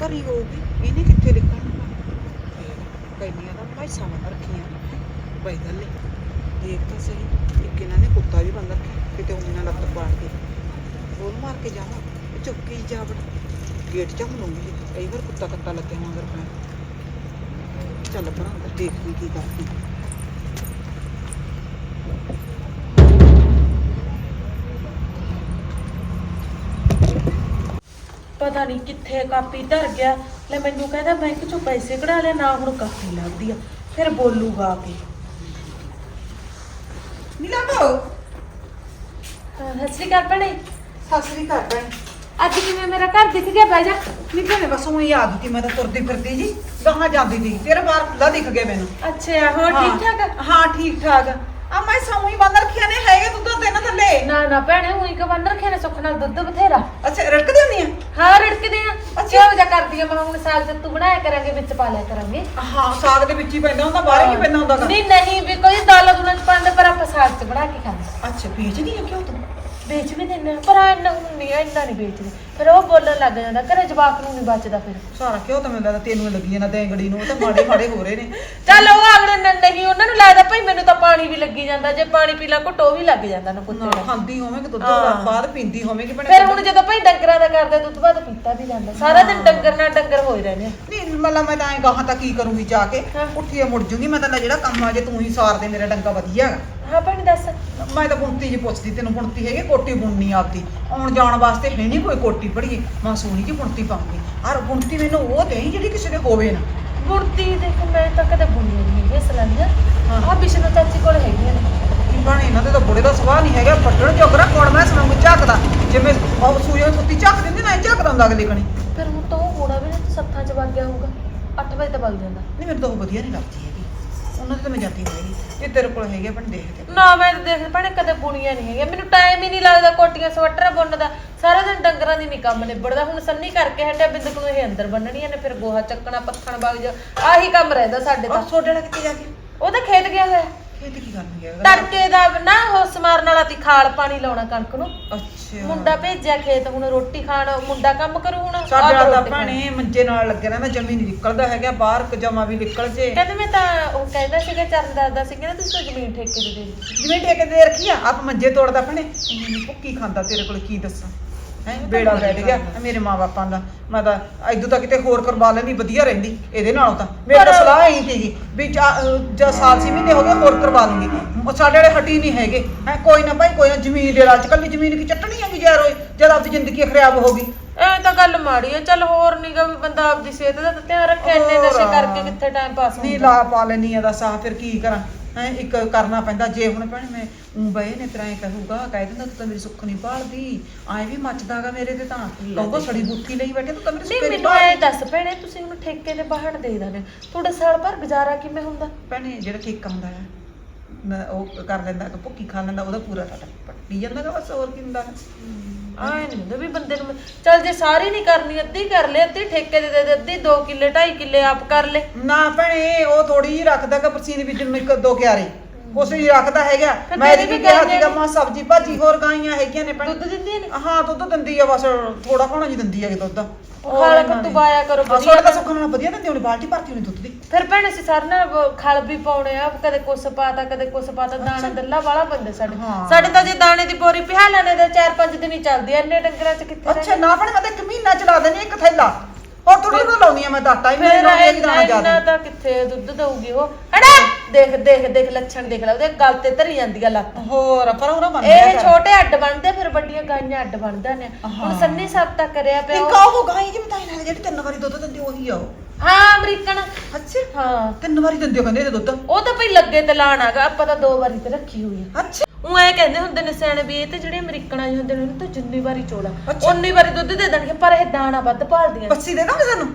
ਕਰੀ ਹੋਊਗੀ, ਇਹਨੇ ਕਿੱਥੇ ਲਿਖਣਾ ਕਈਆਂ ਦਾ ਭਾਈ ਮੈਂ ਰੱਖੀਆਂ। ਬਈ ਗੱਲ ਨਹੀਂ, ਦੇਖ ਤਾਂ ਸਹੀ, ਇੱਕ ਇਹਨਾਂ ਨੇ ਕੁੱਤਾ ਵੀ ਬੰਦ ਰੱਖਿਆ, ਕਿਤੇ ਉਹਨਾਂ ਲੱਤ ਪਾੜ ਕੇ। ਬੋਲ ਮਾਰ ਕੇ ਜਾਵਾਂ ਚੁੱਕੀ ਜਾ ਵੜ ਗੇਟ ਚ ਮਨੂੰਗੀ ਕਈ ਵਾਰ ਕੁੱਤਾ ਕੱਤਾ ਲੱਗਿਆ ਮਗਰ ਪੈ ਚੱਲ ਪਰਾਂ ਅੰਦਰ ਦੇਖ ਵੀ ਕੀ ਕਰਦੀ। ਪਤਾ ਨਹੀਂ ਕਿੱਥੇ ਕਾਪੀ ਧਰ ਗਿਆ। ਲੈ ਮੈਨੂੰ ਕਹਿੰਦਾ ਬੈਂਕ ਚੋਂ ਪੈਸੇ ਕਢਾ ਲੈ ਨਾ ਹੁਣ ਕਾਪੀ ਲੱਭਦੀ ਆ। ਫਿਰ ਬੋਲੂਗਾ ਆ ਕੇ। ਨੀਲਾ ਭਾਉ। ਹਾਂ, ਸਤਿ ਸ਼੍ਰੀ ਅਕਾਲ ਭੈਣੇ। ਸਤਿ ਸ੍ਰੀ ਅਕਾਲ ਭੈਣ। ਅੱਜ ਕਿਵੇਂ ਮੇਰਾ ਘਰ ਦਿਖ ਗਿਆ? ਬਹਿ ਜਾ। ਨੀ ਭੈਣੇ ਬਸ ਉਹ ਯਾਦ ਸੀ ਮੈਂ ਤਾਂ ਤੁਰਦੀ ਫਿਰਦੀ ਜੀ ਗਾਹਾਂ ਜਾਂਦੀ ਸੀ। ਤੇਰਾ ਬਾਰ ਖੁੱਲਾ ਦਿਖ ਗਿਆ ਮੈਨੂੰ। ਅੱਛਾ ਹੋਰ ਠੀਕ ਠਾਕ? ਹਾਂ ਠੀਕ ਠਾਕ। ਆ ਮੈਂ ਸੌਂ ਹੀ ਬੰਦ ਰੱਖਿਆ ਨੇ ਹੈਗੇ ਦੁੱਧ ਦੇ ਨਾ ਥੱਲੇ। ਨਾ ਨਾ ਭੈਣੇ ਉਹੀ ਕਵਨ ਰੱਖਿਆ ਨੇ ਸੁੱਖ ਨਾਲ ਦੁੱਧ ਬਥੇਰਾ। ਅੱਛਾ ਰੜਕਦੀ ਹੁੰਦੀ ਆ? ਹਾਂ ਰੜਕਦੇ ਆ। ਕਿਉਂ ਜਾ ਕਰਦੀ ਆ ਮੈਂ ਹੁਣ ਸਾਗ ਤੇ ਤੂੰ ਬਣਾਇਆ ਕਰਾਂਗੇ ਵਿੱਚ ਪਾ ਲਿਆ ਕਰਾਂਗੇ। ਹਾਂ ਸਾਗ ਦੇ ਵਿੱਚ ਹੀ ਪੈਂਦਾ ਹੁੰਦਾ ਬਾਹਰ ਹੀ ਪੈਂਦਾ ਹੁੰਦਾ ਗਾ। ਨਹੀਂ ਨਹੀਂ ਵੀ ਕੋਈ ਦਾਲਾਂ ਦੁਲਾਂ ਚ ਪਾਉਂਦੇ ਪਰ ਆਪਾਂ ਸਾਗ ਚ ਬਣਾ ਕੇ ਖਾਂਦੇ ਅੱਛਾ ਵੇਚਦੀ ਆ ਕਿਉਂ ਤੂੰ? ਵੇਚ ਵੀ ਦਿੰਦੇ ਆ ਪਰ ਇੰਨਾ ਹੁਣ ਨਹੀਂ ਇੰਨਾ ਨਹੀਂ ਵੇਚਦੇ। ਫਿਰ ਉਹ ਬੋਲਣ ਲੱਗ ਜਾਂਦਾ ਘਰੇ ਜਵਾਕ ਨੂੰ ਨਹੀਂ ਬਚਦਾ ਫਿਰ। ਸਾਰਾ ਕਿਉਂ ਤਾਂ ਮੈਨੂੰ ਲੱਗਦਾ ਤੈਨੂੰ ਲੱਗੀ ਜਾਂਦਾ ਦੇਂਗੜੀ ਨੂੰ ਉਹ ਤਾਂ ਮਾੜੇ ਮਾੜੇ ਹੋ ਰਹੇ ਨੇ। ਚੱਲ ਉਹ ਅਗਲੇ ਨੇ ਨਹੀਂ ਉਹਨਾਂ ਨੂੰ ਲੱਗਦਾ ਭਾਈ ਮੈਨੂੰ ਤਾਂ ਪਾਣੀ ਵੀ ਲੱਗੀ ਜਾਂਦਾ ਜੇ ਪਾਣੀ ਪੀ ਲਾ ਘੁੱਟ ਵੀ ਲੱਗ ਜਾਂਦਾ ਨਾ ਕੁੱਤੇ ਨਾ ਦਾ। ਖਾਂਦੀ ਹੋਵੇਂਗੀ ਦੁੱਧ ਹਾਂ। ਬਾਅਦ ਪੀਂਦੀ ਹੋਵੇਂਗੀ ਭੈਣੇ ਫਿਰ ਹੁਣ ਜਦੋਂ ਭਾਈ ਡੰਗਰਾਂ ਦਾ ਕਰਦੇ ਦੁੱਧ ਬਾਅਦ ਪੀਤਾ ਵੀ ਜਾਂਦਾ ਸਾਰਾ ਦਿਨ ਡੰਗਰ ਨਾਲ ਡੰਗਰ ਹੋਈ ਰਹਿੰਦੇ ਆ। ਨਹੀਂ ਮਤਲਬ ਮੈਂ ਤਾਂ ਐ ਗਾਹਾਂ ਤਾਂ ਕੀ ਕਰੂੰਗੀ ਜਾ ਕੇ। ਹਾਂ। ਉੱਠੀਏ ਮੁੜ ਜੂੰਗੀ ਮੈਂ ਤਾਂ ਲੈ ਜਿਹੜਾ ਕੰਮ ਆ ਜੇ ਤੂੰ ਹੀ ਸਾਰ ਦੇ ਮੇਰਾ ਡੰਗਾ ਵਧੀਆ ਹੈਗਾ। ਹਾਂ ਭੈਣ ਦੱਸ। ਮੈਂ ਤਾਂ ਬੁਣਤੀ ਜੀ ਪੁੱਛਦੀ ਤੈਨੂੰ ਬੁਣਤੀ ਹੈਗੀ ਕੋਟੀ ਬੁਣਨੀ ਆਪਦੀ। ਆਉਣ ਜਾਣ ਵਾਸਤੇ ਹੈ ਨਹੀਂ ਕੋਈ ਕੋਟੀ ਪੜੀਏ ਮੈਂ ਸੋਹਣੀ ਜੀ ਬੁਣਤੀ ਪਾਉਂਗੀ ਔਰ ਬੁਣਤੀ ਮੈਨੂੰ ਉਹ ਦੇਈ ਜਿਹੜੀ ਕਿਸੇ ਦੇ ਹੋਵੇ ਨਾ। ਗੁਰਤੀ ਦੇਖ ਮੈਂ ਤਾਂ ਕਦੇ ਬੁਣੀ ਨਹੀਂ ਇਹ ਹਾਂ। ਆ ਬਿਸ਼ਨੂ ਚਾਚੀ ਕੋਲ ਹੈਗੀਆਂ ਨੇ। ਕੀ ਬਣੇ ਇਹਨਾਂ ਦੇ ਤਾਂ ਬੁੜੇ ਦਾ ਸੁਭਾਅ ਨਹੀਂ ਹੈਗਾ। ਫੱਟਣ ਜੋਗਰਾ ਕੋਣ ਮੈਂ ਸੁਣਾਉਂ ਝਾਕਦਾ। ਜਿਵੇਂ ਉਹ ਸੂਈਆਂ ਸੁੱਤੀ ਝਾਕ ਦਿੰਦੀ ਨਾ ਇਹ ਝਾਕਦਾ ਹੁੰਦਾ ਅਗਲੇ ਕਣੀ। ਫਿਰ ਹੁਣ ਤਾਂ ਉਹ ਹੋਣਾ ਵੀ ਨਹੀਂ ਸੱਥਾਂ ਚ ਵਗ ਗਿਆ ਹੋਊਗਾ। 8 ਵਜੇ ਤੱਕ ਵਗ ਜਾਂਦਾ। ਨਹੀਂ ਮੈਨੂੰ ਤਾਂ ਉਹ ਵਧੀਆ ਨਹੀਂ ਲੱਗਦੀ ਹੈਗੀ ਉਹਨਾਂ ਦੀ ਤਾਂ ਮੈਂ ਜਾਂਦੀ ਨਹੀਂ ਹੈਗੀ। ਇਹ ਤੇਰੇ ਕੋਲ ਹੈਗੇ ਆਪਣ ਦੇਖ ਕੇ ਨਾ ਮੈਂ ਤਾਂ ਦੇਖ ਭੈਣੇ ਕਦੇ ਬੁਣੀਆਂ ਨਹੀਂ ਹੈਗੀਆਂ। ਮੈਨੂੰ ਟਾਈਮ ਹੀ ਨਹੀਂ ਲੱਗਦਾ ਕੋਟੀਆਂ ਸਵੈਟਰ ਬੁਣਨ ਦਾ। ਸਾਰਾ ਦਿਨ ਡੰਗਰਾਂ ਦੀ ਨਹੀਂ ਕੰਮ ਨਿਬੜਦਾ। ਹੁਣ ਸੰਨੀ ਕਰਕੇ ਹਟਿਆ ਬਿੰਦਕ ਨੂੰ ਇਹ ਅੰਦਰ ਬੰਨਣੀਆਂ ਨੇ ਫਿਰ ਗੋਹਾ ਚੱਕਣਾ ਪੱਥਣ ਵਗ ਜਾ। ਆਹੀ ਕੰਮ ਰਹਿੰਦਾ ਸਾਡੇ ਤਾਂ। ਸੋਡੇ ਨਾਲ ਕਿੱਥੇ ਜਾ ਕੇ? ਉਹ ਤਾਂ ਖੇਤ ਗਿਆ ਹੋਇਆ। ਕੀ? ਤੜਕੇ ਦਾ ਨਾ ਉਹ ਸਮਾਰਨ ਵਾਲਾ ਤੀ ਖਾਲ ਪਾਣੀ ਲਾਉਣਾ ਕਣਕ ਨੂੰ। ਅੱਛਾ। ਮੁੰਡਾ ਭੇਜਿਆ ਖੇਤ ਹੁਣ ਰੋਟੀ ਖਾਣ ਮੁੰਡਾ ਕੰਮ ਕਰੂ ਹੁਣ ਆਪ ਸਾਡੇ ਵਾਲਾ ਤਾਂ ਰੋਟੀ ਖਾਣੀ। ਭਾਣੇ ਮੰਜੇ ਨਾਲ ਲੱਗਿਆ ਰਹਿੰਦਾ ਜਮੀ ਨਹੀਂ ਨਿਕਲਦਾ ਹੈਗਾ ਬਾਹਰ ਕਜਾਮਾ ਵੀ ਨਿਕਲ ਜੇ। ਕਹਿੰਦੇ ਮੈਂ ਤਾਂ ਉਹ ਕਹਿੰਦਾ ਸੀਗਾ ਚਰਨ ਦਾਦਾ ਸੀ ਕਹਿੰਦਾ ਤੁਸੀਂ ਤਾਂ ਜ਼ਮੀਨ ਠੇਕੇ ਤੇ ਦੇ ਦਿੱਤੀ। ਜਿਵੇਂ ਠੇਕੇ ਦੇ ਰੱਖੀ ਆ? ਆਪ ਮੰਜੇ ਤੋੜਦਾ ਭਾਣੇ। ਇੰਨੀ ਭੁੱਕੀ ਖਾਂਦਾ ਤੇਰੇ ਕੋਲ ਕੀ ਦੱਸਾਂ? ਹੈ? ਬੇੜਾ ਬੈਠ ਗਿਆ ਮੇਰੇ ਮਾਪਿਆਂ ਦਾ। ਮੈਂ ਤਾਂ ਐਦੂ ਤਾਂ ਕਿਤੇ ਹੋਰ ਕਰਵਾ ਲੈਂਦੀ ਵਧੀਆ ਰਹਿੰਦੀ ਇਹਦੇ ਨਾਲੋਂ ਤਾਂ। ਮੇਰੀ ਤਾਂ ਸਲਾਹ ਇਹੀ ਸੀਗੀ ਵੀ ਜਾਂ ਸਾਲ ਸੀ ਮਹੀਨੇ ਹੋ ਗਏ ਹੋਰ ਕਰਵਾ ਲੂੰਗੀ ਸਾਡੇ ਵਾਲੇ ਹਟੀ ਨਹੀਂ ਹੈਗੇ। ਹੈ ਕੋਈ ਨਾ ਭਾਈ ਕੋਈ ਨਾ ਜ਼ਮੀਨ ਦੇ ਲਾਲਚ ਕੱਲੀ ਜ਼ਮੀਨ ਕੀ ਚੱਟਣੀ ਹੈਗੀ ਯਾਰ ਓਏ ਜਦ ਆਪਦੀ ਜ਼ਿੰਦਗੀ ਖਰਾਬ ਹੋ ਗਈ। ਐ ਤਾਂ ਗੱਲ ਮਾੜੀ ਹੈ ਚੱਲ ਹੋਰ ਨੀਗਾ ਵੀ ਬੰਦਾ ਆਪਦੀ ਸਿਹਤ ਦਾ ਤਾਂ ਧਿਆਨ ਰੱਖੇ ਇੰਨੇ। ਨਸ਼ੇ ਕਰਕੇ ਕਿੱਥੇ ਟਾਈਮ ਪਾਸ ਨਹੀਂ ਹੁੰਦਾ? ਲਾ ਪਾ ਲੈਣੀ ਆ ਦਾ ਸਾਹ ਫਿਰ ਕੀ ਕਰਾਂ? ਹੈ ਇੱਕ ਕਰਨਾ ਪੈਂਦਾ ਜੇ ਹੁਣ ਭੈਣੇ ਮੈਂ ਊਂ ਬਏ ਨੇ ਤੇਰਾ ਕਹੂਗਾ ਕਹਿ ਦਿੰਦਾ ਤੂੰ ਤਾਂ ਮੇਰੀ ਸੁੱਖ ਨਹੀਂ ਭਾਲਦੀ ਐ ਵੀ ਮੱਚਦਾਗਾ ਮੇਰੇ ਤੇ ਤਾਂ। ਕਹੂਗਾ ਸੜੀ ਬੁੱਥੀ ਲਈ ਬੈਠੇ ਤੂੰ ਤਾਂ ਮੇਰੀ ਸੁੱਖ ਨਹੀਂ ਮੈਨੂੰ ਐ ਦੱਸ ਭੈਣੇ ਤੁਸੀਂ ਉਹਨੂੰ ਠੇਕੇ ਦੇ ਬਾਹਰ ਦੇ ਦਿੰਦੇ ਤੁਹਾਡਾ ਸਾਲ ਭਰ ਗੁਜ਼ਾਰਾ ਕਿਵੇਂ ਹੁੰਦਾ? ਭੈਣੇ ਜਿਹੜਾ ਠੇਕਾ ਹੁੰਦਾ ਹੈ ਮੈਂ ਉਹ ਕਰ ਲੈਂਦਾ ਭੁੱਕੀ ਖਾ ਲੈਂਦਾ ਉਹਦਾ ਪੂਰਾ ਟੱਟ ਪੱਟੀ ਜਾਂਦਾ ਬਸ ਹੋਰ ਕੀ ਹੁੰਦਾ। ਆਏ ਨਹੀਂ ਹੁੰਦਾ ਵੀ ਬੰਦੇ ਨੂੰ ਚੱਲ ਜੇ ਸਾਰੀ ਨਹੀਂ ਕਰਨੀ ਅੱਧੀ ਕਰ ਲੈ ਅੱਧੀ ਠੇਕੇ ਦੇ ਦੇ ਦੇ ਅੱਧੀ 2 ਕਿੱਲੇ 2.5 ਕਿੱਲੇ ਆਪ ਕਰ ਲੈ। ਨਾ ਭੈਣੇ ਉਹ ਥੋੜੀ ਜਿਹੀ ਰੱਖਦਾ ਕਿ ਪਰਸੀਨ ਵਿੱਚ ਨੂੰ ਇੱਕ ਦੋ ਕਿਆਰੇ। ਕੁਛ ਹੀ ਰੱਖਦਾ ਹੈਗਾ। ਫਿਰ ਮੈਂ ਤੇਰੀ ਵੀ ਵੀ ਕਿਹਾ ਸੀਗਾ। ਮਾਂ ਸਬਜ਼ੀ ਭਾਜੀ ਹੋਰ ਗਾਈਆਂ ਹੈਗੀਆਂ ਨੇ ਭੈਣੇ। ਦੁੱਧ ਦਿੰਦੀਆਂ ਨੇ ਹਾਂ ਦੁੱਧ ਦਿੰਦੀ ਆ ਬਸ ਥੋੜਾ ਖਾਣਾ ਜੀ ਦਿੰਦੀ ਹੈਗੀ ਦੁੱਧ। ਖਾਲਾ ਕਰ ਤੂੰ ਪਾਇਆ ਕਰੋ ਵਧੀਆ। ਸੋੜਾ ਤਾਂ ਸੁੱਕਣ ਨਾਲ ਵਧੀਆ ਦਿੰਦੀ ਉਹਨੇ ਬਾਲਟੀ ਭਰਤੀ ਉਹਨੇ ਦੁੱਧ ਦੀ। ਫਿਰ ਭੈਣ ਅਸੀਂ ਸਾਰ ਉਹ ਖਲ ਵੀ ਪਾਉਣੇ ਆ ਕਦੇ ਕੁਛ ਪਾਤਾ ਕਦੇ ਕੁਛ ਪਾਤਾ ਦਾਣਾ ਦੱਲਾ ਵਾਲਾ ਬੰਦੇ ਸਾਡੇ। ਹਾਂ। ਸਾਡੇ ਤਾਂ ਜੇ ਦਾਣੇ ਦੀ ਬੋਰੀ ਪਿਹਾ ਲੈਣੇ ਦੇ 4-5 ਦਿਨ ਹੀ ਚੱਲਦੀ ਐ ਇੰਨੇ ਡੰਗਰਾਂ ਚ ਕਿੱਥੇ ਅੱਛਾ ਨਾ ਭੈਣੇ ਮੈਂ ਤਾਂ ਇੱਕ ਮਹੀਨਾ ਚਲਾ ਦੇਣੀ ਇੱਕ ਥੈਲਾ। ਹੋਰ ਥੋੜਾ ਥੋੜਾ ਲਾਉਣੀ ਆ ਮੈਂ ਤਾਂ ਆਟਾ ਹੀ ਮੇਰੇ ਫਿਰ ਨਾਲ ਇਹ ਦਾਣਾ ਇੰਨਾ ਜ਼ਿਆਦਾ। ਤਾਂ ਕਿੱਥੇ ਦੁੱਧ ਦਊਗੀ ਉਹ। ਹੜਾ ਦੇਖ ਦੇਖ ਦੇਖ ਲੱਛਣ ਦੇਖ ਲੈ ਉਹਦੇ ਗਲ ਤੇ ਧਰੀ ਜਾਂਦੀ ਆ ਲੱਤ। ਹੋਰ ਪਰ ਉਹਨਾਂ ਬਣ ਇਹ ਛੋਟੇ ਅੱਡ ਬਣਦੇ ਫਿਰ ਵੱਡੀਆਂ ਗਾਈਆਂ ਅੱਡ ਬਣਦੇ ਨੇ। ਹੁਣ ਸੰਨੀ ਸਾਹਿਬ ਤਾਂ ਕਰਿਆ ਪਿਆ ਇੱਕ ਉਹ- ਗਾਈ ਜਿਵੇਂ ਤਾਂ ਇਹਨਾਂ ਜਿਹੜੀ ਤਿੰਨ ਵਾਰੀ ਦੁੱਧ ਦਿੰਦੀ ਉਹੀ ਆ ਹਾਂ ਅਮਰੀਕਨ। ਅੱਛਾ। ਹਾਂ। ਤਿੰਨ ਵਾਰੀ ਦਿੰਦੇ ਕਹਿੰਦੇ ਇਹ ਦੁੱਧ। ਉਹ ਤਾਂ ਭਈ ਲੱਗੇ ਤੇ ਲਾਣ ਆਗਾ ਆਪਾਂ ਤਾਂ ਦੋ ਵਾਰੀ ਤੇ ਰੱਖੀ ਹੋਈ ਆ। ਅੱਛਾ। ਉਹ ਐ ਕਹਿੰਦੇ ਹੁੰਦੇ ਨੇ ਸਿਆਣੇ ਵੀ ਇਹ ਤੇ ਜਿਹੜੇ ਅਮਰੀਕਨਾਂ ਜਿਹੇ ਹੁੰਦੇ ਨੇ ਉਹਨੂੰ ਤਾਂ ਜਿੰਨੀ ਵਾਰੀ ਚੋਲਾ ਉਨੀ ਵਾਰੀ ਦੁੱਧ ਦੇ ਦੇਣਗੇ ਪਰ ਇਹ ਦਾਣਾ ਵੱਧ ਭਾਲਦੀਆਂ। ਬੱਸੀ ਦੇ ਦੋਗੇ ਸਾਨੂੰ?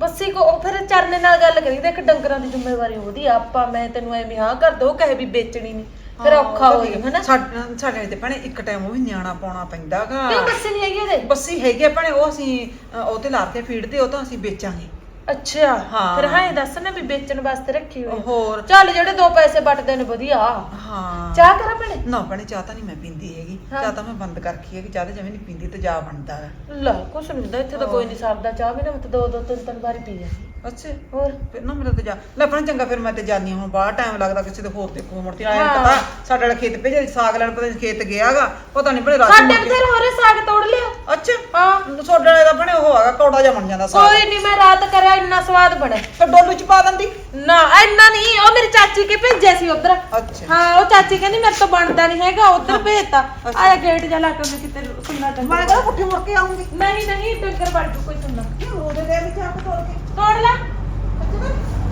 ਬੱਸੀ ਕੋ ਉਹ ਫਿਰ ਚਰਨੇ ਨਾਲ ਗੱਲ ਕਰੀ ਦੇਖ ਡੰਗਰਾਂ ਦੀ ਜ਼ਿੰਮੇਵਾਰੀ ਉਹਦੀ ਆ, ਆਪਾਂ ਮੈਂ ਤੈਨੂੰ ਐਵੇਂ ਹਾਂ ਕਰ ਦੋ ਕਹੇ ਵੀ ਵੇਚਣੀ ਨਹੀਂ ਫਿਰ ਔਖਾ ਹੋ ਜਾਊ ਹਨਾ? ਸਾਡੇ ਸਾਡੇ ਤੇ ਭੈਣੇ ਇੱਕ ਟਾਈਮ ਉਹ ਵੀ ਨਿਆਣਾ ਪਾਉਣਾ ਪੈਂਦਾਗਾ ਕਿਉਂ ਬੱਸੀ ਨਹੀਂ ਹੈਗੀ ਉਹਦੇ? ਬੱਸੀ ਹੈਗੀ ਆ ਭੈਣੇ ਉਹ ਅਸੀਂ ਅ, ਉਹ ਤੇ ਲਾ ਕੇ ਫੀਡ ਤੇ ਉਹ ਤਾਂ ਅਸੀਂ ਵੇਚਾਂਗੇ। ਅੱਛਾ ਹਾਂ। ਫਿਰ ਹਾਂ ਇਹ ਦੱਸ ਨਾ ਵੀ ਵੇਚਣ ਵਾਸਤੇ ਰੱਖੀ ਹੋਈ ਆ। ਹੋਰ? ਚੱਲ ਜਿਹੜੇ ਦੋ ਪੈਸੇ ਬਟਦੇ ਨੇ ਵਧੀਆ। ਹਾਂ। ਚਾਹ ਕਰਾਂ ਭੈਣੇ? ਨਾ ਭੈਣੇ ਚਾਹ ਤਾਂ ਨਹੀਂ ਮੈਂ ਪੀਂਦੀ ਹੈਗੀ। ਹਾਂ। ਚਾਹ ਤਾਂ ਮੈਂ ਬੰਦ ਕਰਖੀ ਹੈ ਕਿ ਚਾਹ ਤਾਂ ਜਿਵੇਂ ਨਹੀਂ ਪੀਂਦੀ ਤੇ ਜਾ ਬਣਦਾ ਹੈ। ਲੈ ਕੁਛ ਨਹੀਂ ਹੁੰਦਾ ਇੱਥੇ ਤਾਂ ਕੋਈ ਨਹੀਂ ਸਰਦਾ ਚਾਹ ਵੀ ਨਾ ਮੈਂ ਤਾਂ ਦੋ ਦੋ ਤਿੰਨ ਤਿੰਨ ਵਾਰੀ ਪੀ ਜਾਂਦੀ ਅੱਛਾ ਹੋਰ? ਫਿਰ ਨਾ ਮੇਰਾ ਤੇ ਜਾ ਲੈ ਭੈਣੇ ਚੰਗਾ ਫਿਰ ਮੈਂ ਤੇ ਜਾਨੀ ਹਾਂ ਹੁਣ ਬਾਹਰ ਟਾਈਮ ਲੱਗਦਾ ਕਿਸੇ ਦੇ ਹੋਰ ਦੇਖੋ ਮੁੜ ਕੇ ਆਇਆ ਨੀ ਹਾਂ। ਪਤਾ ਸਾਡੇ ਵਾਲਾ ਖੇਤ ਭੇਜਿਆ ਸਾਗ ਲੈਣ ਪਤਾ ਨੀ ਖੇਤ ਗਿਆਗਾ ਪਤਾ ਨਹੀਂ ਭਣੇ ਰਾਤ ਨੂੰ ਸਾਡੇ ਮੁੜ ਕੇ- ਬਥੇਰੇ ਹੋਰੇ ਸਾਗ ਤੋੜ ਲਿਆ। ਅੱਛਾ ਹਾਂ। ਤੁਹਾਡੇ ਵਾਲੇ ਦਾ ਭਣੇ ਉਹ ਹੈਗਾ ਕੌੜਾ ਜਿਹਾ ਬਣ ਜਾਂਦਾ ਸਾਗ। ਕੋਈ ਨਹੀਂ ਮੈਂ ਰਾਤ ਕਰਿਆ ਇੰਨਾ ਸਵਾਦ ਬਣੇ ਤੇ ਡੋਲੂ ਚ ਪਾ ਦਿੰਦੀ। ਨਾ ਇੰਨਾ ਨਹੀਂ ਉਹ ਮੇਰੀ ਚਾਚੀ ਕੇ ਭੇਜਿਆ ਸੀ ਉਧਰ। ਅੱਛਾ। ਹਾਂ ਉਹ ਚਾਚੀ ਕਹਿੰਦੀ ਮੇਰੇ ਤੋਂ ਬਣਦਾ ਨਹੀਂ ਹੈਗਾ ਉਧਰ ਭੇਜਤਾ। ਆਇਆ ਗੇਟ ਜਾ ਲਾ ਕੇ ਉਹਨੇ ਕਿਤੇ ਸੁਣਨਾ ਮੈਂ ਡੰਗਰ ਕਹਿੰਦਾ ਪੁੱਠੀ ਮੁੜ ਕੇ ਆਉਂਗੀ। ਨਹੀਂ ਨਹੀਂ ਡੰਗਰ ਵੜ ਕੇ ਕੋਈ ਸੁਣਨਾ ਉਹਦੇ ਦੇ ਵਿੱਚ ਆ ਕੇ ਤੋੜ ਕੇ। ਤੋੜ ਲੈ।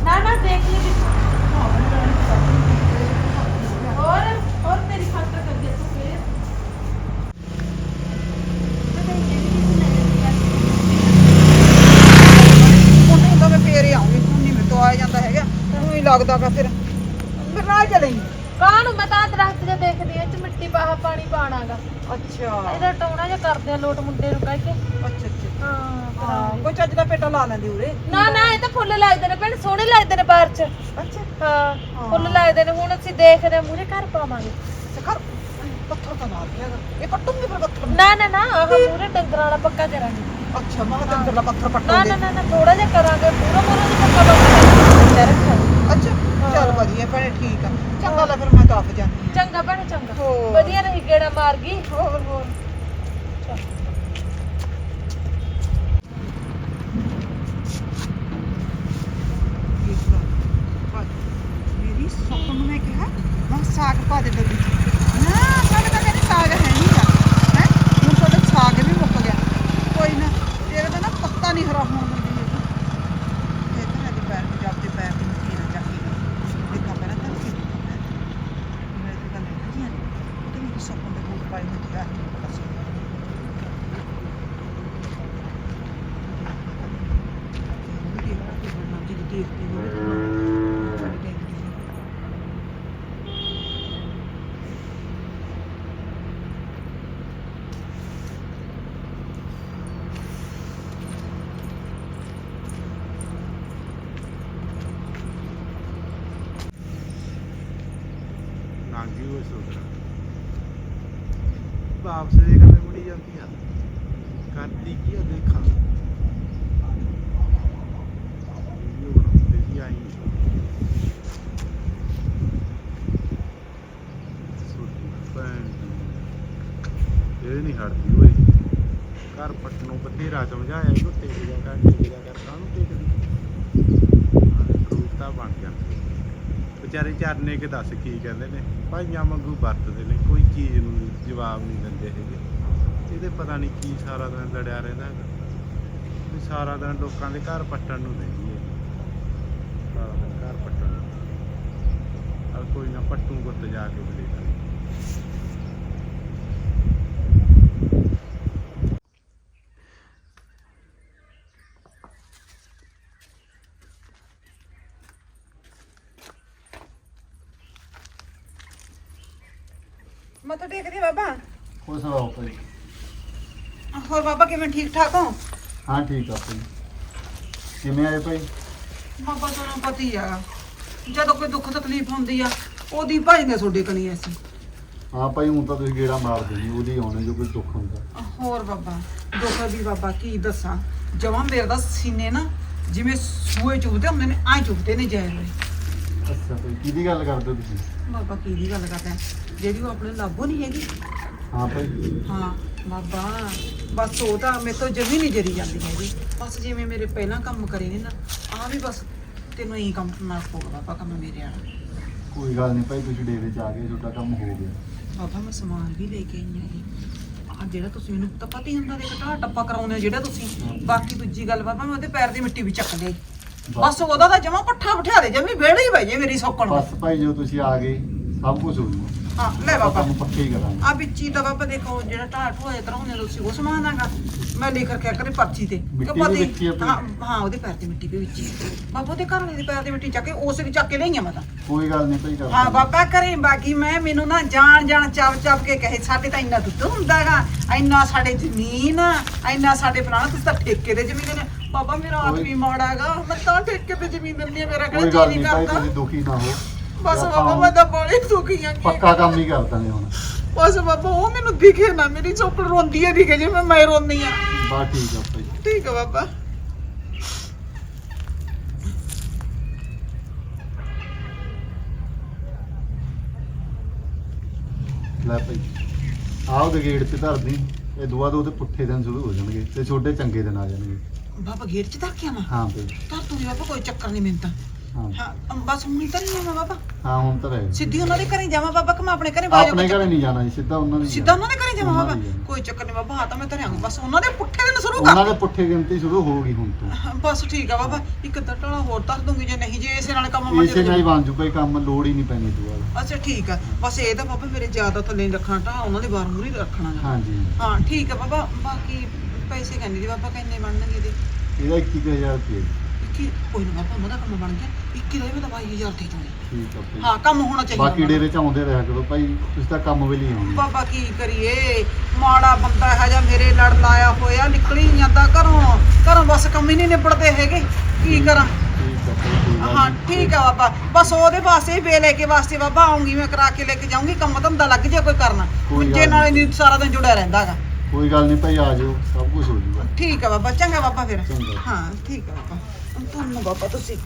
ਨਾ ਨਾ ਦੇਖ ਲਈ। ਹੋਰ ਹੋਰ ਤੇਰੀ ਖਾਤਰ ਕਰ ਦਿਆ ਤੂੰ ਫੇਰ ਉਹਨੂੰ ਤਾਂ ਮੈਂ ਫੇਰ ਹੀ ਆਉਂਗੀ ਹੁਣ ਨਹੀਂ ਮੇਰੇ ਤੋਂ ਜਾਂਦਾ ਹੈਗਾ ਉਹਨੂੰ ਹੀ ਲੱਗਦਾਗਾ ਫਿਰ। ਮੇਰੇ ਨਾਲ ਚਲੇਂਗੀ ਕਾਹ ਨੂੰ ਮੈਂ ਤਾਂ ਦਰਖਤ ਜੇ ਦੇਖਦੀ ਐ ਚ ਮਿੱਟੀ ਪਾ ਪਾਣੀ ਪਾਣਾਗਾ ਅੱਛਾ। ਇਹਦਾ ਟੋਣਾ ਜਿਹਾ ਕਰਦੇ ਆ ਲੋਟ ਮੁੰਡੇ ਨੂੰ ਕਹਿ ਕੇ। ਅੱਛਾ ਅੱਛਾ। ਹਾਂ। ਕੋਈ ਚੱਜ ਦਾ ਪੇਟਾ ਲਾ ਲੈਂਦੀ ਉਰੇ। ਨਾ ਨਾ ਇਹ ਤਾਂ ਫੁੱਲ ਲੱਗਦੇ ਨੇ ਭੈਣ ਸੋਹਣੇ ਲੱਗਦੇ ਨੇ ਬਾਹਰ ਚ। ਅੱਛਾ। ਹਾਂ ਫੁੱਲ ਲੱਗਦੇ ਨੇ ਹੁਣ ਅਸੀਂ ਦੇਖਦੇ ਮੂਰੇ ਘਰ ਪਾਵਾਂਗੇ। ਸਖਰ ਪੱਥਰ ਤਾਂ ਮਾਰ ਗਿਆ ਇਹ ਪੱਟੂਗੇ ਫਿਰ ਪੱਥਰ? ਨਾ ਨਾ ਨਾ ਆਹ ਮੂਰੇ ਡੰਗਰ ਵਾਲਾ ਪੱਕਾ ਕਰਾਂਗੇ। ਅੱਛਾ ਮੈਂ ਤਾਂ ਅੰਦਰਲਾ ਪੱਥਰ ਪੱਟੂਗੇ ਨਾ ਨਾ ਨਾ ਥੋੜਾ ਜਿਹਾ ਕਰਾਂਗੇ ਪੂਰਾ ਪੂਰਾ ਜਿਹਾ ਪੱਕਾ ਪੱਕਾ ਰੱਖਾਂਗੇ ਅੱਛਾ ਚੱਲ ਵਧੀਆ ਭੈਣੇ ਠੀਕ ਆ। ਚੰਗਾ। ਲੈ ਫਿਰ ਮੈਂ ਤਾਂ ਆਪ ਜਾਂਦੀ ਹਾਂ। ਚੰਗਾ ਭੈਣ ਚੰਗਾ। ਹੋਰ। ਵਧੀਆ ਰਹੀ ਗੇੜਾ ਮਾਰ ਗਈ। ਹੋਰ ਹੋਰ। ਮੇਰੀ ਸੁੱਖ ਨੂੰ ਮੈਂ ਕਿਹਾ ਮੈਂ ਸਾਗ ਪਾ ਦੇ ਨਾ ਸਾਡੇ ਤਾਂ ਕਹਿੰਦੇ ਸਾਗ ਹੈ ਨਹੀਂ ਆ ਹੈ ਹੁਣ ਤੁਹਾਡਾ ਸਾਗ ਵੀ ਮੁੱਕ ਗਿਆ ਕੋਈ ਨਾ ਤੇਰੇ ਤਾਂ ਨਾ ਪੱਤਾ ਨਹੀਂ ਹਰਾ ਹੋਣ ਦਿੰਦੀ ਇਹ ਇਹ ਤਾਂ ਅੱਜ ਪੈਰ ਨੂੰ ਜਾਂਦੇ ਪੈਰ ਨੂੰ ਕੀ ਨਾ ਚੱਕੀ ਦੇਖਾ ਪਹਿਲਾਂ ਤਾਂ ਕੀ ਮੇਰੇ ਤੇ ਗੱਲ ਨਹੀਂ ਉਹ ਤੇ ਮੇਰੀ ਸੁੱਖ ਦੇ ਬੂਟ ਪਾਈ ਹੁੰਦੀ ਆ ਪਤਾ ਸੀ ਦੇਖਦੀ ਹੋਵੇ ਨਾਂਗੀ ਹੋਈ ਸੋਚ ਵਾਪਸ ਦੇ ਕਦੇ ਮੁੜੀ ਜਾਂਦੀ ਆ ਕਰਦੀ ਕੀ ਆ ਦੇਖਾਂ ਵੀਡੀਓ ਬਣਾਉਂਦੇ ਸੀ ਆਈ ਸੋਚੀ ਭੈਣ ਦੀ। ਇਹ ਨਹੀਂ ਹਟਦੀ ਓਏ। ਘਰ ਪੱਟਣੋਂ ਬਥੇਰਾ ਸਮਝਾਇਆ ਇਹਨੂੰ ਟੇਕ ਜਾ ਕਰ ਟੇਕ ਜਾ ਕਰ, ਕਾਹਨੂੰ ਟੇਕਦੀ ਕਰੂਤਾ ਬਣ ਜਾਂਦੀ ਵਿਚਾਰੇ ਚਰਨੇ ਕੇ ਦੱਸ ਕੀ ਕਹਿੰਦੇ ਨੇ, ਭਾਈਆਂ ਵਾਂਗੂ ਵਰਤਦੇ ਨੇ, ਕੋਈ ਚੀਜ਼ ਨੂੰ ਜਵਾਬ ਨਹੀਂ ਦਿੰਦੇ ਹੈਗੇ। ਇਹਦੇ ਪਤਾ ਨਹੀਂ ਕੀ ਸਾਰਾ ਦਿਨ ਲੜਿਆ ਰਹਿੰਦਾ ਹੈਗਾ। ਵੀ ਸਾਰਾ ਦਿਨ ਲੋਕਾਂ ਦੇ ਘਰ ਪੱਟਣ ਨੂੰ ਦਿੰਦੀ। ਸਾਰਾ ਦਿਨ ਘਰ ਪੱਟਣ ਨੂੰ। ਕੋਈ ਨਾ, ਪੱਟੂ ਗੁੱਤ ਜਾ ਕੇ ਬਲੇਗਾ ਮੱਥਾ ਟੇਕਦੀ ਬਾਬਾ ਖੁਸ਼ ਰਹੋ ਭਾਈ ਹੋਰ ਬਾਬਾ ਕਿਵੇਂ ਠੀਕ ਠਾਕ ਹੋ? ਹਾਂ ਠੀਕ ਆ ਭਾਈ। ਕਿਵੇਂ ਆਏ ਭਾਈ? ਬਾਬਾ ਤੁਹਾਨੂੰ ਪਤਾ ਹੀ ਆ ਜਦੋਂ ਕੋਈ ਦੁੱਖ ਤਕਲੀਫ ਹੁੰਦੀ ਆ ਉਹਦੀ ਭਾਈ ਨੇ ਤੁਹਾਡੇ ਕਨੀ ਅਸੀਂ ਹਾਂ ਭਾਈ ਹੁਣ ਤਾਂ ਤੁਸੀਂ ਗੇੜਾ ਮਾਰਦੇ ਨਹੀਂ ਉਹਦੀ ਆਉਣੇ ਜੋ ਕੋਈ ਦੁੱਖ ਹੁੰਦਾ। ਹੋਰ ਬਾਬਾ ਦੁੱਖ ਵੀ ਬਾਬਾ ਕੀ ਦੱਸਾਂ? ਜਵਾਂ ਮੇਰੇ ਦਾ ਸੀਨੇ ਨਾ ਜਿਵੇਂ ਸੂਏ ਚੁਭਦੇ ਹੁੰਦੇ ਨੇ ਐਂ ਚੁਭਦੇ ਨੇ ਜੈਲ ਨੇ ਅੱਛਾ ਭਾਈ ਕਿਹਦੀ ਗੱਲ ਕਰਦੇ ਹੋ ਤੁਸੀਂ? ਬਾਬਾ ਕੀ ਦੀ ਗੱਲ ਕਰਦਾ ਜਿਹੜੀ ਉਹ ਆਪਣੇ ਲਾਭੋ ਨਹੀਂ ਹੈਗੀ। ਹਾਂ ਭਾਈ। ਹਾਂ। ਬਾਬਾ ਬਸ ਉਹ ਤਾਂ ਮੇਰੇ ਤੋਂ ਜਮੀ ਨਹੀਂ ਜਰੀ ਜਾਂਦੀ ਹੈਗੀ। ਬਸ ਜਿਵੇਂ ਮੇਰੇ ਪਹਿਲਾਂ ਕੰਮ ਕਰੇ ਨੇ ਨਾ ਆ ਵੀ ਬਸ ਤੈਨੂੰ ਇਹੀ ਕੰਮ ਕਰਨਾ ਪਊਗਾ ਬਾਬਾ ਕੰਮ ਮੇਰੇ ਵਾਲਾ। ਕੋਈ ਗੱਲ ਨਹੀਂ ਭਾਈ ਤੁਸੀਂ ਡੇਰੇ ਚ ਆ ਗਏ ਤੁਹਾਡਾ ਕੰਮ ਹੋ ਗਿਆ। ਬਾਬਾ ਮੈਂ ਸਮਾਨ ਵੀ ਲੈ ਕੇ ਆਈ ਆ ਆ ਜਿਹੜਾ ਤੁਸੀਂ ਮੈਨੂੰ ਤਾਂ ਪਤਾ ਹੀ ਹੁੰਦਾ ਦੇਖ ਢਾਹ ਟੱਪਾ ਕਰਾਉਂਦੇ ਹੋ ਜਿਹੜਾ ਤੁਸੀਂ। ਬਾਕੀ ਦੂਜੀ ਗੱਲ ਬਾਬਾ ਮੈਂ ਉਹਦੇ ਪੈਰ ਦੀ ਮਿੱਟੀ ਵੀ ਚੱਕ ਲਈ। ਬਸ। ਉਹਦਾ ਤਾਂ ਜਮਾ ਪੱਠਾ ਬਿਠਾ ਦੇ ਜਮੀ ਵਿਹੜੇ ਹੀ ਜੇ ਮੇਰੀ ਸੌਕਣ। ਬਸ ਭਾਈ ਜੋ ਤੁਸੀਂ ਆ ਗਏ ਸਭ ਕੁਝ ਹੋ ਜੂਗਾ ਹਾਂ ਲੈ ਬਾਬਾ। ਕੰਮ ਪੱਕੇ ਕਰਾਂਗੇ। ਆ ਵਿੱਚੀ ਤਾਂ ਬਾਬਾ ਦੇਖੋ ਜਿਹੜਾ ਢਾਹ ਢੋਏ ਤਰਾਉਂਦੇ ਤੁਸੀਂ ਉਹ ਸਮਾਨ ਹੈਗਾ। ਮੈਂ ਲਿਖ ਰੱਖਿਆ ਕਰੇ ਪਰਚੀ ਤੇ। ਮਿੱਟੀ ਵੀ ਪਤੀ- ਵਿੱਚ ਹੀ ਆਪਣੀ? ਹਾਂ ਹਾਂ ਉਹਦੇ ਪੈਰ ਦੀ ਮਿੱਟੀ ਵੀ ਵਿੱਚ। ਬਾਬਾ ਉਹਦੇ ਘਰ ਵਾਲੇ ਦੇ ਪੈਰ ਦੀ ਮਿੱਟੀ ਚੱਕ ਕੇ ਉਸ ਵੀ ਚੱਕ ਕੇ ਲਈਆਂ ਮੈਂ ਤਾਂ। ਕੋਈ ਗੱਲ ਨਹੀਂ ਭਾਈ ਕਰ ਹਾਂ ਬਾਬਾ ਕਰੇ ਬਾਕੀ ਮੈਂ ਮੈਨੂੰ ਨਾ ਜਾਣ ਜਾਣ ਚੱਪ ਚੱਪ ਕੇ ਕਹੇ ਸਾਡੇ ਤਾਂ ਇੰਨਾ ਦੁੱਧ ਹੁੰਦਾਗਾ ਇੰਨਾ ਸਾਡੇ ਜ਼ਮੀਨ ਆ, ਇੰਨਾ ਸਾਡੇ ਫਲਾਣਾ ਤੁਸੀਂ ਤਾਂ ਠੇਕੇ ਦੇ ਜ਼ਮੀਨ ਨੇ। ਬਾਬਾ ਮੇਰਾ ਕੋਈ- ਆਦਮੀ ਮਾੜਾਗਾ ਮੈਂ ਤਾਂ ਠੇਕੇ ਤੇ ਜ਼ਮੀਨ ਦਿੰਦੀ ਆ ਮੇਰਾ ਕੋਈ ਕਿਹੜਾ ਗੱਲ ਜੀ ਨਹੀਂ ਨਹੀਂ ਭਾਈ ਕਰਦਾ। ਤੁਸੀਂ ਦੁਖੀ ਨਾ ਹੋ। ਬਸ ਤੇ ਬਾਬਾ ਆਪਾਂ ਮੈਂ ਤਾਂ ਬੜੀ ਦੁਖੀ ਆ ਪੱਕਾ ਕੰਮ ਹੀ ਕਰਦਾ ਨੇ ਹੁਣ। ਬਸ ਬਾਬਾ ਉਹ ਮੈਨੂੰ ਦਿਖੇ ਨਾ ਮੇਰੀ ਚੋਪੜ ਰੋਂਦੀ ਹੈ ਦਿਖੇ ਜਿਵੇਂ ਮੈਂ ਰੋਂਦੀ ਆ। ਬਸ ਠੀਕ ਆ ਭਾਈ ਠੀਕ ਆ ਬਾਬਾ। ਲੈ ਭਾਈ ਆਹ ਉਹਦੇ ਗੇਟ ਤੇ ਧਰਦੀ ਇਹ ਦੁਆ ਦੋ ਉਹਦੇ ਪੁੱਠੇ ਦਿਨ ਸ਼ੁਰੂ ਹੋ ਜਾਣਗੇ ਤੇ ਛੋਟੇ ਚੰਗੇ ਦਿਨ ਆ ਜਾਣਗੇ। ਬਾਬਾ ਗੇਟ 'ਚ ਧਰ ਕੇ ਆਵਾਂ? ਹਾਂ ਭਾਈ ਤਾਂ ਤੂੰ ਬਾਬਾ ਕੋਈ ਚੱਕਰ ਨਹੀਂ ਮੈਨੂੰ ਤਾਂ। ਹਾਂ। ਹਾਂ ਅਮ ਬਸ ਹੁਣ ਤਾਂ ਨਹੀਂ ਆਵਾਂ ਬਾਬਾ। ਹਾਂ ਹੁਣ ਤਾਂ ਰਹਿ ਸਿੱਧੀ ਉਹਨਾਂ ਦੇ ਘਰੇ ਜਾਵਾਂ ਬਾਬਾ ਕਿ ਮੈਂ ਆਪਣੇ ਘਰੇ ਬਾਜੋ ਆਪਣੇ ਘਰੇ ਨਹੀਂ ਜਾਣਾ ਜੀ ਸਿੱਧਾ ਉਹਨਾਂ ਦੇ ਸਿੱਧਾ ਉਹਨਾਂ ਦੇ ਘਰੇ ਜਾਵਾਂ ਉਹਨਾਂ ਬਾਬਾ? ਦੇ ਜਾਣਾ। ਕੋਈ ਚੱਕਰ ਨਹੀਂ ਬਾਬਾ ਹਾਂ ਤਾਂ ਮੈਂ ਧਰਿਆ ਬਸ ਉਹਨਾਂ ਦੇ ਪੁੱਠੇ ਦਿਨ ਸ਼ੁਰੂ ਉਹਨਾਂ ਕਰ ਦੇ ਪੁੱਠੇ ਗਿਣਤੀ ਸ਼ੁਰੂ ਹੋ ਗਈ ਹੁਣ ਤੋਂ। ਹਾਂ, ਬਸ ਠੀਕ ਆ ਬਾਬਾ ਇੱਕ ਅੱਧਾ ਟਾਲਾ ਹੋਰ ਧਰ ਦੂੰਗੀ ਜੇ ਨਹੀਂ ਜੇ ਇਸੇ ਨਾਲ ਕੰਮ ਮੰਨ ਇਸੇ ਨਾਲ ਹੀ ਬਣ ਜੂ ਕੋਈ ਕੰਮ ਲੋੜ ਹੀ ਨਹੀਂ ਪੈਣੀ ਦੁਆ ਅੱਛਾ ਠੀਕ ਆ। ਬਸ ਇਹ ਤਾਂ ਬਾਬਾ ਮੇਰੇ ਜ਼ਿਆਦਾ ਥੱਲੇ ਨਹੀਂ ਰੱਖਣਾ ਟਾ ਉਹਨਾਂ ਦੇ ਬਾਹਰ ਮੂਰੀ ਰੱਖਣਾ ਗਾ। ਹਾਂਜੀ। ਹਾਂ ਠੀਕ ਆ ਬਾਬਾ ਬਾਕੀ ਪੈਸੇ ਕਹਿੰਦੇ ਦੀ ਬਾਬਾ ਕਿੰਨੇ ਬਣਨਗੇ ਇਹਦੇ? ਇਹਦਾ 21000 ਰੁਪਏ। ਇੱਕੀ ਕੋਈ ਨਾ ਬਾਬਾ ਉਹਦਾ ਕੰਮ ਬਣ ਗਿਆ। 21 ਦਾ ਵੀ ਤਾਂ 22000 ਦੇ ਦੂੰਗੀ ਠੀਕ ਆ ਭਾਈ। ਹਾਂ ਕੰਮ ਹੋਣਾ ਚਾਹੀਦਾ ਬਾਕੀ। ਡੇਰੇ ਚ ਆਉਂਦੇ ਰਿਹਾ ਕਰੋ ਭਾਈ ਤੁਸੀਂ ਤਾਂ ਕੰਮ ਵੇਲੇ ਹੀ ਆਉਂਦੇ ਬਾਬਾ ਕੀ ਕਰੀਏ? ਮਾੜਾ ਬੰਦਾ ਹੈ ਜਾਂ ਮੇਰੇ ਲੜ ਲਾਇਆ ਹੋਇਆ ਨਿਕਲੀ ਜਾਂਦਾ ਘਰੋਂ। ਘਰੋਂ ਬਸ ਕੰਮ ਹੀ ਨਹੀਂ ਨਿਬੜਦੇ ਹੈਗੇ। ਕੀ ਕਰਾਂ? ਠੀਕ ਆ ਭਾਈ ਕੋਈ ਗੱਲ ਹਾਂ ਨੀ। ਠੀਕ ਆ ਬਾਬਾ। ਬਸ ਉਹਦੇ ਵਾਸਤੇ ਹੀ ਵੇ ਲੈ ਕੇ ਵਾਸਤੇ ਬਾਬਾ ਆਉਂਗੀ ਮੈਂ ਕਰਾ ਕੇ ਲੈ ਕੇ ਜਾਊਂਗੀ ਕੰਮ ਧੰਦਾ ਲੱਗ ਜੇ ਕੋਈ ਕਰਨਾ। ਕੋਈ ਗੱਲ ਨਾਲ। ਨਹੀਂ ਸਾਰਾ ਦਿਨ ਜੁੜਿਆ ਰਹਿੰਦਾਗਾ ਕੋਈ ਗੱਲ ਨਹੀਂ ਭਾਈ ਆ ਜਾਓ ਸਭ ਕੁਝ ਹੋ ਜੂਗਾ ਠੀਕ ਆ ਬਾਬਾ ਚੰਗਾ ਬਾਬਾ ਫਿਰ। ਚੰਗਾ। ਹਾਂ ਠੀਕ ਆ ਬਾਬਾ। ਤੁਹਾਨੂੰ ਬਾਬਾ ਤੁਸੀਂ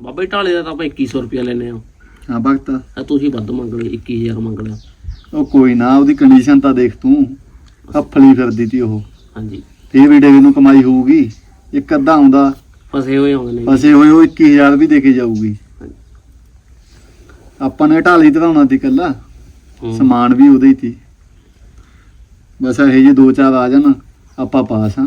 ਬਾਬਾ ਢਾਲੇ ਦਾ ਤਾਂ ਆਪਾਂ 2100 ਰੁਪਇਆ ਲੈਨੇ ਆ ਹਾਂ ਭਗਤ ਆ ਤੁਸੀਂ ਵੱਧ ਮੰਗ ਲਓ 21000 ਮੰਗ ਲਿਆ ਉਹ ਕੋਈ ਨਾ ਉਹਦੀ ਕੰਡੀਸ਼ਨ ਤਾਂ ਦੇਖ ਤੂੰ। ਹੱਫਲੀ ਫਿਰਦੀ ਤੀ ਉਹ। ਹਾਂਜੀ। ਇਹ ਵੀ ਨੂੰ ਕਮਾਈ ਹੋਊਗੀ। ਇੱਕ ਅੱਧਾ ਆਉਂਦਾ। ਫਸੇ ਹੋਏ ਹੋਣਗੇ ਨੇ ਫਸੇ ਹੋਏ ਉਹ 21000 ਵੀ ਦੇ ਕੇ ਜਾਊਗੀ। ਆਪਾਂ ਨੇ ਢਾਲੀ ਧਰਾਉਣਾ ਸੀ ਕੱਲਾ ਹੂੰ। ਸਮਾਨ ਵੀ ਉਹਦੇ ਹੀ ਸੀ ਬਸ ਇਹ ਜੇ ਦੋ ਚਾਰ ਆ ਜਾਣ ਆਪਾਂ ਪਾਸ ਹਾਂ।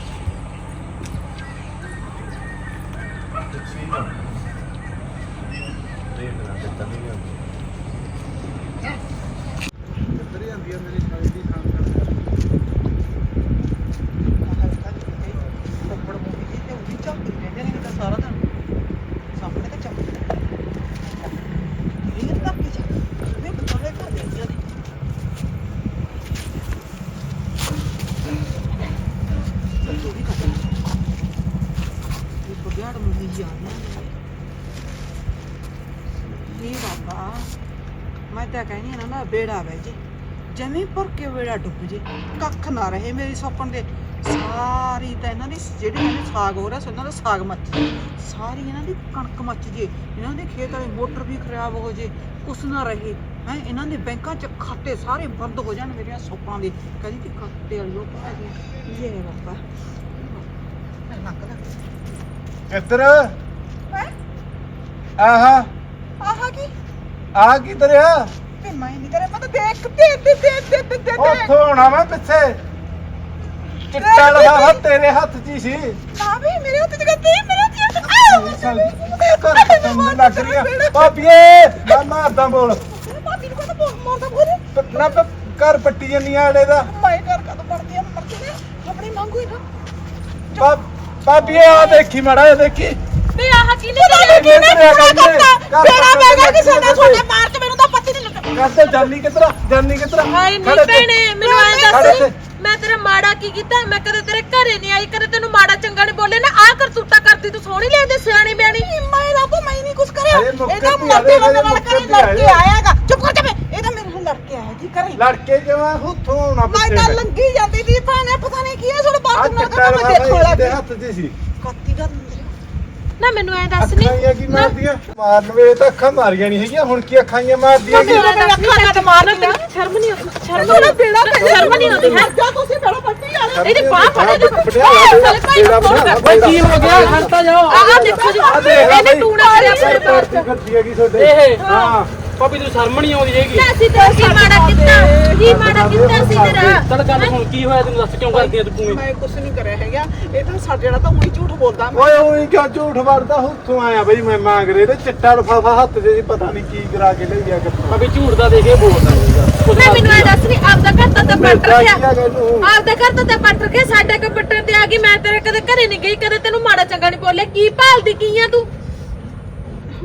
ਹਾਂ ਕੱਪੜ ਮੂਵੀ ਜੀ ਤੇ ਉਹ ਵੀ ਝਾਕਦੇ ਰਹਿੰਦੇ ਨੇ ਤਾਂ ਸਾਰਾ ਦਿਨ ਸਾਹਮਣੇ ਤਾਂ ਝਾਕਦੇ ਇਹ ਤਾਂ ਕੀ ਚੱਕ ਮੈਂ ਬਤਾਵੇ ਕਰ ਦੇ ਜੀ ਇਹ ਵੀ ਕਰ ਇਹ ਬਗਿਆੜ ਮੂਵੀ ਜੀ ਆ ਇਹ ਬਾਬਾ ਮੈਂ ਤਾਂ ਕਹਿੰਦੀ ਹਾਂ ਨਾ ਬੇੜਾ ਵੇ ਜੀ। ਜਮੀ ਭਰ ਕੇ ਵੇੜਾ ਡੁੱਬ ਜੇ। ਕੱਖ ਨਾ ਰਹੇ ਮੇਰੀ ਸੌਪਣ ਦੇ। ਸਾਰੀ ਤਾਂ ਇਹਨਾਂ ਦੀ ਜਿਹੜੀ ਇਹਨਾਂ ਦੀ ਸਾਗ ਹੋ ਰਿਹਾ ਸੀ ਦਾ ਸਾਗ ਮੱਚ ਜੇ। ਸਾਰੀ ਇਹਨਾਂ ਦੀ ਕਣਕ ਮੱਚ ਜੇ। ਇਹਨਾਂ ਦੇ ਖੇਤ ਵਾਲੀ ਮੋਟਰ ਵੀ ਖਰਾਬ ਹੋ ਜੇ। ਕੁਛ ਨਾ ਰਹੇ। ਹੈ ਇਹਨਾਂ ਦੇ ਬੈਂਕਾਂ 'ਚ ਖਾਤੇ ਸਾਰੇ ਬੰਦ ਹੋ ਜਾਣ ਮੇਰੀਆਂ ਸੌਪਾਂ ਦੇ। ਕਦੀ ਕਿ ਖਾਤੇ ਵਾਲੀ ਉਹ ਪਾ ਗਈ ਇਹ ਦਾ ਕਿੱਧਰ ਹੈ? ਆਹਾ। ਆਹ ਕੀ? ਆ ਕਿੱਧਰ ਆ? ਤੇ ਮੈਂ ਨਹੀਂ ਕਰੇ। ਮੈਂ ਤਾਂ ਦੇਖ ਦੇ ਦੇ ਦੇ ਦੇ ਦੇ ਉੱਥੋਂ ਆਉਣਾ ਮੈਂ ਪਿੱਛੇ। ਚਿੱਟਾ ਲਫਾਫਾ ਤੇਰੇ ਹੱਥ 'ਚ ਹੀ ਸੀ। ਨਾ ਵੀ ਮੇਰੇ ਹੱਥ 'ਚ ਗੱਦੀ ਮੇਰੇ ਹੱਥ 'ਚ ਘਰ ਪਤੰਗ ਲੱਗ ਰਹੀ ਆ। ਭਾਬੀਏ ਮੈਂ ਮਾਰਦਾ ਬੋਲ। ਭਾਬੀ ਨੂੰ ਕਹਿੰਦਾ ਬਹੁਤ ਮਾਰਦਾ ਬੋਲੇ? ਨਾ ਪ- ਘਰ ਪੱਟੀ ਜੰਨੀ ਆੜੇ ਦਾ। ਮੈਂ ਘਰ ਕਦੋਂ ਪੜਦੀ ਆ? ਮਰ ਕੇ ਆਪਣੀ ਮੰਗੂ ਹੀ ਨਾ। ਭਾ- ਭਾਬੀਏ ਆ ਦੇਖੀ ਮੜਾ ਇਹ ਦੇਖੀ। ਵੇ ਆਹ ਕੀ ਨੇ ਕਿਹਨੇ ਕਿਹਨੇ ਕਰਤਾ? ਤੇਰਾ ਬੈਗਾ ਕਿਸੇ ਨੇ ਤੁਹਾਡੇ ਮਾਰ ਕੇ ਮੈਨੂੰ ਤਾਂ ਪਤਾ ਨਹੀਂ ਲੱਗਾ ਕਰਦੇ ਜਾਨੀ ਕਿਤਰਾ ਜਾਨੀ ਕਿਤਰਾ ਹਾਏ ਨਹੀਂ ਭੈਣੇ ਮੈਨੂੰ ਐਂ ਦੱਸ। ਮੈਂ ਤੇਰਾ ਮਾੜਾ ਕੀ ਕੀਤਾ? ਮੈਂ ਕਦੇ ਤੇਰੇ ਘਰੇ ਨਹੀਂ ਆਈ ਕਦੇ ਤੈਨੂੰ ਮਾੜਾ ਚੰਗਾ ਨਹੀਂ ਬੋਲੇ ਨਾ ਆ ਕਰਤੂਤਾ ਕਰਦੀ ਤੂੰ ਸੋਹਣੀ ਲੈਂਦੇ ਸਿਆਣੀ ਬਿਆਣੀ। ਮੈਂ ਰੱਬ ਮੈਂ ਨਹੀਂ ਕੁਝ ਕਰਿਆ। ਇਹਦਾ ਮਰਦੇ ਆਵੇ, ਨਾਲ ਕਰੇ ਤੇ ਲੜ ਕੇ ਆਵੇ। ਆਇਆਗਾ ਚੁੱਪ ਕਰ ਜਾ ਇਹ ਤਾਂ ਮੇਰੇ ਨਾਲ ਲੜ ਕੇ ਆਇਆ ਜੀ ਕਰੇ? ਲੜਕੇ ਜਮਾ ਹੁੱਥੋਂ ਆਉਣਾ ਮੈਂ ਤਾਂ ਲੰਗੀ ਜਾਂਦੀ ਸੀ ਭਾਣੇ ਪਤਾ ਨਹੀਂ ਕੀ ਹੈ ਆ ਬਾਤ ਨਾਲ ਚਿੱਟਾ ਮੈਂ ਦੇਖੋ ਲੱਗ ਦੇ ਹੱਥ 'ਚ ਸੀ। ਕੱਤੀ ਨਾ ਮੈਨੂੰ ਐ ਦੱਸ ਅੱਖਾਂ ਹੀ ਆ ਕੀ ਮਾਰਦੀਆਂ? ਮਾਰਨ ਵੇਲੇ ਤਾਂ ਅੱਖਾਂ ਮਾਰੀਆਂ ਨਹੀਂ ਹੈਗੀਆਂ ਹੁਣ ਕੀ ਅੱਖਾਂ ਹੀ ਮਾਰਦੀਆਂ ਕੀ? ਮੇਰੇ ਅੱਖਾਂ ਨਾਲ ਮਾਰ ਦਿਆ ਸ਼ਰਮ ਨਹੀਂ ਆਉਂਦੀ ਸ਼ਰਮ ਤੁਹਾਡਾ ਬੇੜਾ ਸ਼ਰਮ ਨਹੀਂ ਆਉਂਦੀ। ਹੈ ਜਾ ਤੁਸੀਂ ਬੇੜਾ ਪੱਟੀ ਆ ਇਹਦੀ ਬਾਹ ਫੜੇ ਦੇ ਬੇੜਾ ਕੀ ਹੋ ਗਿਆ? ਹਟਾ ਜਾਓ। ਆ ਆ ਦੇਖੋ ਜੀ ਇਹਨੇ ਟੂਣਾ ਕਰਿਆ ਆਪਣੇ ਕਰਦੀ ਹੈਗੀ ਤੁਹਾਡੇ ਇਹ ਹਾਂ। ਭਾਬੀ ਤੈਨੂੰ ਸ਼ਰਮ ਨਹੀਂ ਆਉਂਦੀ ਹੈਗੀ। ਨਾ ਅਸੀਂ ਤੇ ਕੀਤਾ ਕੀ ਮਾੜਾ ਕੀਤਾ ਸੀ ਤੇਰਾ? ਚੱਲ ਗੱਲ ਹੁਣ ਕੀ ਹੋਇਆ ਤੈਨੂੰ ਦੱਸ ਕਿਉਂ ਕਰਦੀ ਐ ਤੂੰ ਪੂਰੀ ਮੈਂ ਕੁਝ ਨਹੀਂ ਕਰਿਆ ਹੈਗਾ। ਇਹ ਤਾਂ ਸਾਡੇ ਜਿਹੜਾ ਤਾਂ ਉਹੀ ਝੂਠ ਬੋਲਦਾ। ਮੈਂ ਓਏ ਉਹੀ ਕਿਉਂ ਝੂਠ ਮਾਰਦਾ? ਹੁੱਥੋਂ ਆਇਆ ਬਈ ਮੈਂ ਮੰਗ ਰਹੇ। ਤੇ ਚਿੱਟਾ ਲਫਾਫਾ ਹੱਥ 'ਚ ਸੀ ਪਤਾ ਨਹੀਂ ਕੀ ਕਰਾ ਕੇ ਲਈ ਆ ਕਿੱਥੋਂ। ਭਾਬੀ ਝੂਠ ਦਾ ਦੇਖ ਕੇ ਬੋਲਦਾ ਨਹੀਂਗਾ ਨਾ ਮੈਨੂੰ ਐ ਦੱਸ ਵੀ ਆਪਦਾ ਘਰ ਤਾਂ ਤਾਂ ਪੱਟ ਮਿਲਦਾ ਕੀ ਰੱਖਿਆ ਹੈਗਾ ਇਹਨੂੰ ਆਪਦਾ ਘਰ ਤਾਂ ਤਾਂ ਪੱਟ ਰੱਖਿਆ। ਸਾਡੇ ਕੋ ਪੱਟਣ ਤੇ ਆ ਗਈ ਮੈਂ ਤੇਰੇ ਕਦੇ ਘਰੇ ਨਹੀਂ ਗਈ ਕਦੇ ਤੈਨੂੰ ਮਾੜਾ ਚੰਗਾ ਨਹੀਂ ਬੋਲਿਆ। ਕੀ ਭਾਲਦੀ ਕੀ ਆ ਤੂੰ?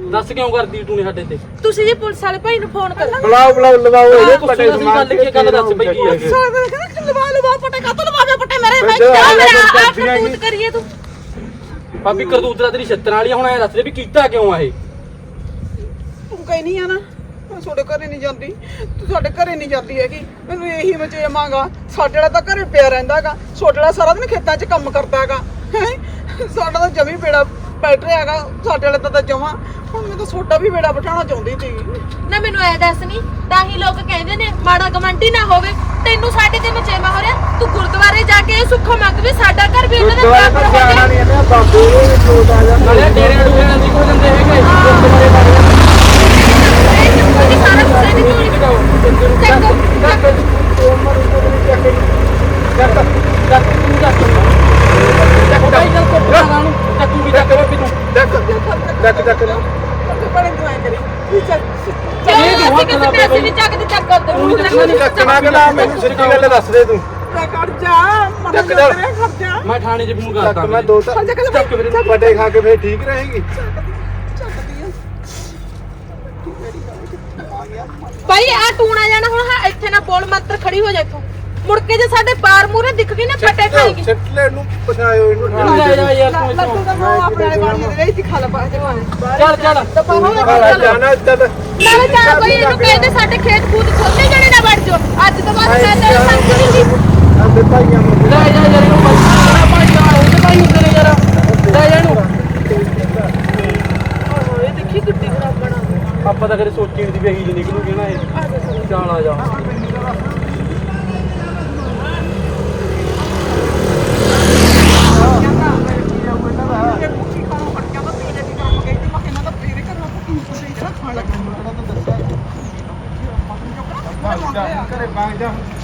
ਦੱਸ ਕਿਉਂ ਕਰਦੀ ਤੂੰ ਨੇ ਸਾਡੇ ਤੇ? ਤੁਸੀਂ ਜੀ ਪੁਲਿਸ ਵਾਲੇ ਭਾਈ ਨੂੰ ਫੋਨ ਕਰ। ਬੁਲਾਓ ਬੁਲਾਓ ਲਵਾਓ ਇਹਦੇ ਪਟੇ ਤੁਸੀਂ ਗੱਲ ਕੀ ਗੱਲ ਦੱਸ ਬਈ ਕੀ ਹੈ। ਸਾਰੇ ਦਿਨ ਕਹਿੰਦਾ ਲਵਾ ਲਵਾ ਪਟੇ ਕਾ ਲਵਾਵੇ ਪਟੇ ਮੇਰੇ? ਮੈਂ ਆ ਮੇਰਾ ਆਪ ਕਰਤੂਤ ਕਰੀਏ ਤੂੰ। ਭਾਬੀ ਕਰਤੂਤ ਦਾ ਤੇਰੀ ਛੱਤਰ ਵਾਲੀ ਹੁਣ ਐ ਦੱਸ ਦੇ ਵੀ ਕੀਤਾ ਕਿਉਂ ਆ ਇਹ? ਤੂੰ ਕਹੀ ਨਹੀਂ ਆ ਨਾ ਮੈਂ ਤੁਹਾਡੇ ਘਰੇ ਨਹੀਂ ਜਾਂਦੀ। ਤੂੰ ਸਾਡੇ ਘਰੇ ਨਹੀਂ ਜਾਂਦੀ ਹੈਗੀ। ਮੈਨੂੰ ਇਹੀ ਮਚੇ ਮੰਗਾ। ਸਾਡੇ ਵਾਲਾ ਤਾਂ ਘਰੇ ਪਿਆ ਰਹਿੰਦਾਗਾ ਤੁਹਾਡੇ ਵਾਲਾ ਸਾਰਾ ਦਿਨ ਖੇਤਾਂ 'ਚ ਕੰਮ ਕਰਦਾਗਾ ਹੈ? ਸਾਡਾ ਤਾਂ ਜਮੀ ਬੇੜਾ ਬੈਠ ਰਿਹਾਗਾ ਸਾਡੇ ਵਾਲਾ ਤਾਂ ਤਾਂ ਜਮਾ ਹੁਣ ਮੈਂ ਤਾਂ ਛੋਟਾ ਵੀ ਬੇੜਾ ਬਿਠਾਉਣਾ ਚਾਹੁੰਦੀ ਸੀ ਨਾ ਮੈਨੂੰ ਐ ਦੱਸ ਨਹੀਂ ਤਾਂ ਹੀ ਲੋਕ ਕਹਿੰਦੇ ਨੇ ਮਾੜਾ ਗਮੰਟੀ ਨਾ ਹੋਵੇ। ਤੈਨੂੰ ਸਾਡੇ ਤੇ ਮਚੇਮਾ ਹੋ ਰਿਹਾ? ਤੂੰ ਗੁਰਦੁਆਰੇ ਜਾ ਕੇ ਇਹ ਸੁੱਖ ਮੰਗ ਵੀ ਸਾਡਾ ਘਰ ਵੀ ਉਹਨਾਂ ਦਾ ਦੁਆਰਾ ਬਰਾਬਰ ਪਰ ਹੋ ਜਾਣਾ ਜਾਏ ਨਹੀਂ ਇਹਨੇ ਬਾਬੇ ਦੇ ਚੋਟ ਆ ਜਾਂਦਾ ਨਾਲੇ ਡੇਰੇ ਡੂਰੇ ਨਹੀਂ ਕੋਈ ਦਿੰਦੇ ਹੈਗੇ। ਗੁਰਦੁਆਰੇ ਬਾਰੇ ਇਹ ਚੁੱਪ ਦੀ ਸਾਰਾ ਗੁੱਸੇ ਦੀ ਤੂੰ ਚੱਕੋ। ਬੜੇ ਦੁਆਏ ਕਰੀ। ਕੀ ਚੱਲ। ਇਹ ਅਸੀਂ ਕਿਸੇ ਪੈਸੇ ਨਹੀਂ ਚੱਕਦੇ ਚੱਕ ਉੱਧਰ ਚੱਕਣਾ ਕਿ ਨਾ ਮੈਨੂੰ ਸਿੱਧੀ ਗੱਲ ਦੱਸ ਦੇ ਤੂੰ। ਮੈਂ ਕੱਢ ਜਾ ਮਰ ਚੱਕ ਜਾ ਜਾ। ਖੜ ਜਾ ਮੈਂ ਥਾਣੇ 'ਚ ਫੋਨ ਚੱਕ ਕਰਤਾ ਮੈਂ ਦੋ ਤਾਂ ਚੱਲ ਜਾ ਚੱਕ ਚੱਕ ਵੀਰੇ। ਵੱਡੇ ਖਾ ਕੇ ਫੇਰ ਠੀਕ ਰਹੇਗੀ? ਭਾਈ ਆ। ਟੂਣਾ ਜਾਣਾ ਮੁੜ ਕੇ ਜੇ ਸਾਡੇ ਬਾਰ ਮੂਰੇ ਦਿਖ ਗਈ ਨਾ ਫਟੇ ਖਾਏਗੀ ਸਿੱਟਲੇ ਨੂੰ ਪਛਾਇਓ ਇਹਨੂੰ। ਠਾਣਾ ਯਾਰ ਯਾਰ ਤੂੰ ਤਾਂ ਆਪਣੇ ਵਾਲੇ ਬਾਣੀ ਦੇ ਵਿੱਚ ਖਾ ਪਾ ਦੇ ਚੱਲ ਚੱਲ। ਤਪਾ ਹੋ ਜਾਣਾ ਚੱਲ ਸਾਡੇ ਖੇਤ ਖੂਤ ਖੋਲੇ ਜਾਣੇ ਨਾ ਵੜ ਜੋ ਅੱਜ ਤੋਂ ਬਾਅਦ ਮੈਂ ਤੇਰੇ ਨਹੀਂ ਜੀ ਅੱਦੇ ਭਾਈਆਂ ਨੂੰ। ਲੈ ਜਾ ਯਾਰ ਇਹਨੂੰ ਭਾਈ। ਯਾਰ ਉਹਦੇ ਭਾਈ ਹੁੰਦੇ ਨੇ ਯਾਰ। ਜਾ ਇਹਨੂੰ। ਦੇਖੀ ਗੱਡੀ ਖਰਾਬ ਬਣਾ। ਆਪਾਂ ਤਾਂ ਕਦੇ ਸੋਚੀ ਨਹੀਂ ਦੀ ਵੀ ਜੀ ਨਿਕਲੂਗੀ ਨਾ ਇਹ। ਚੱਲ ਆ ਜਾ। Iya.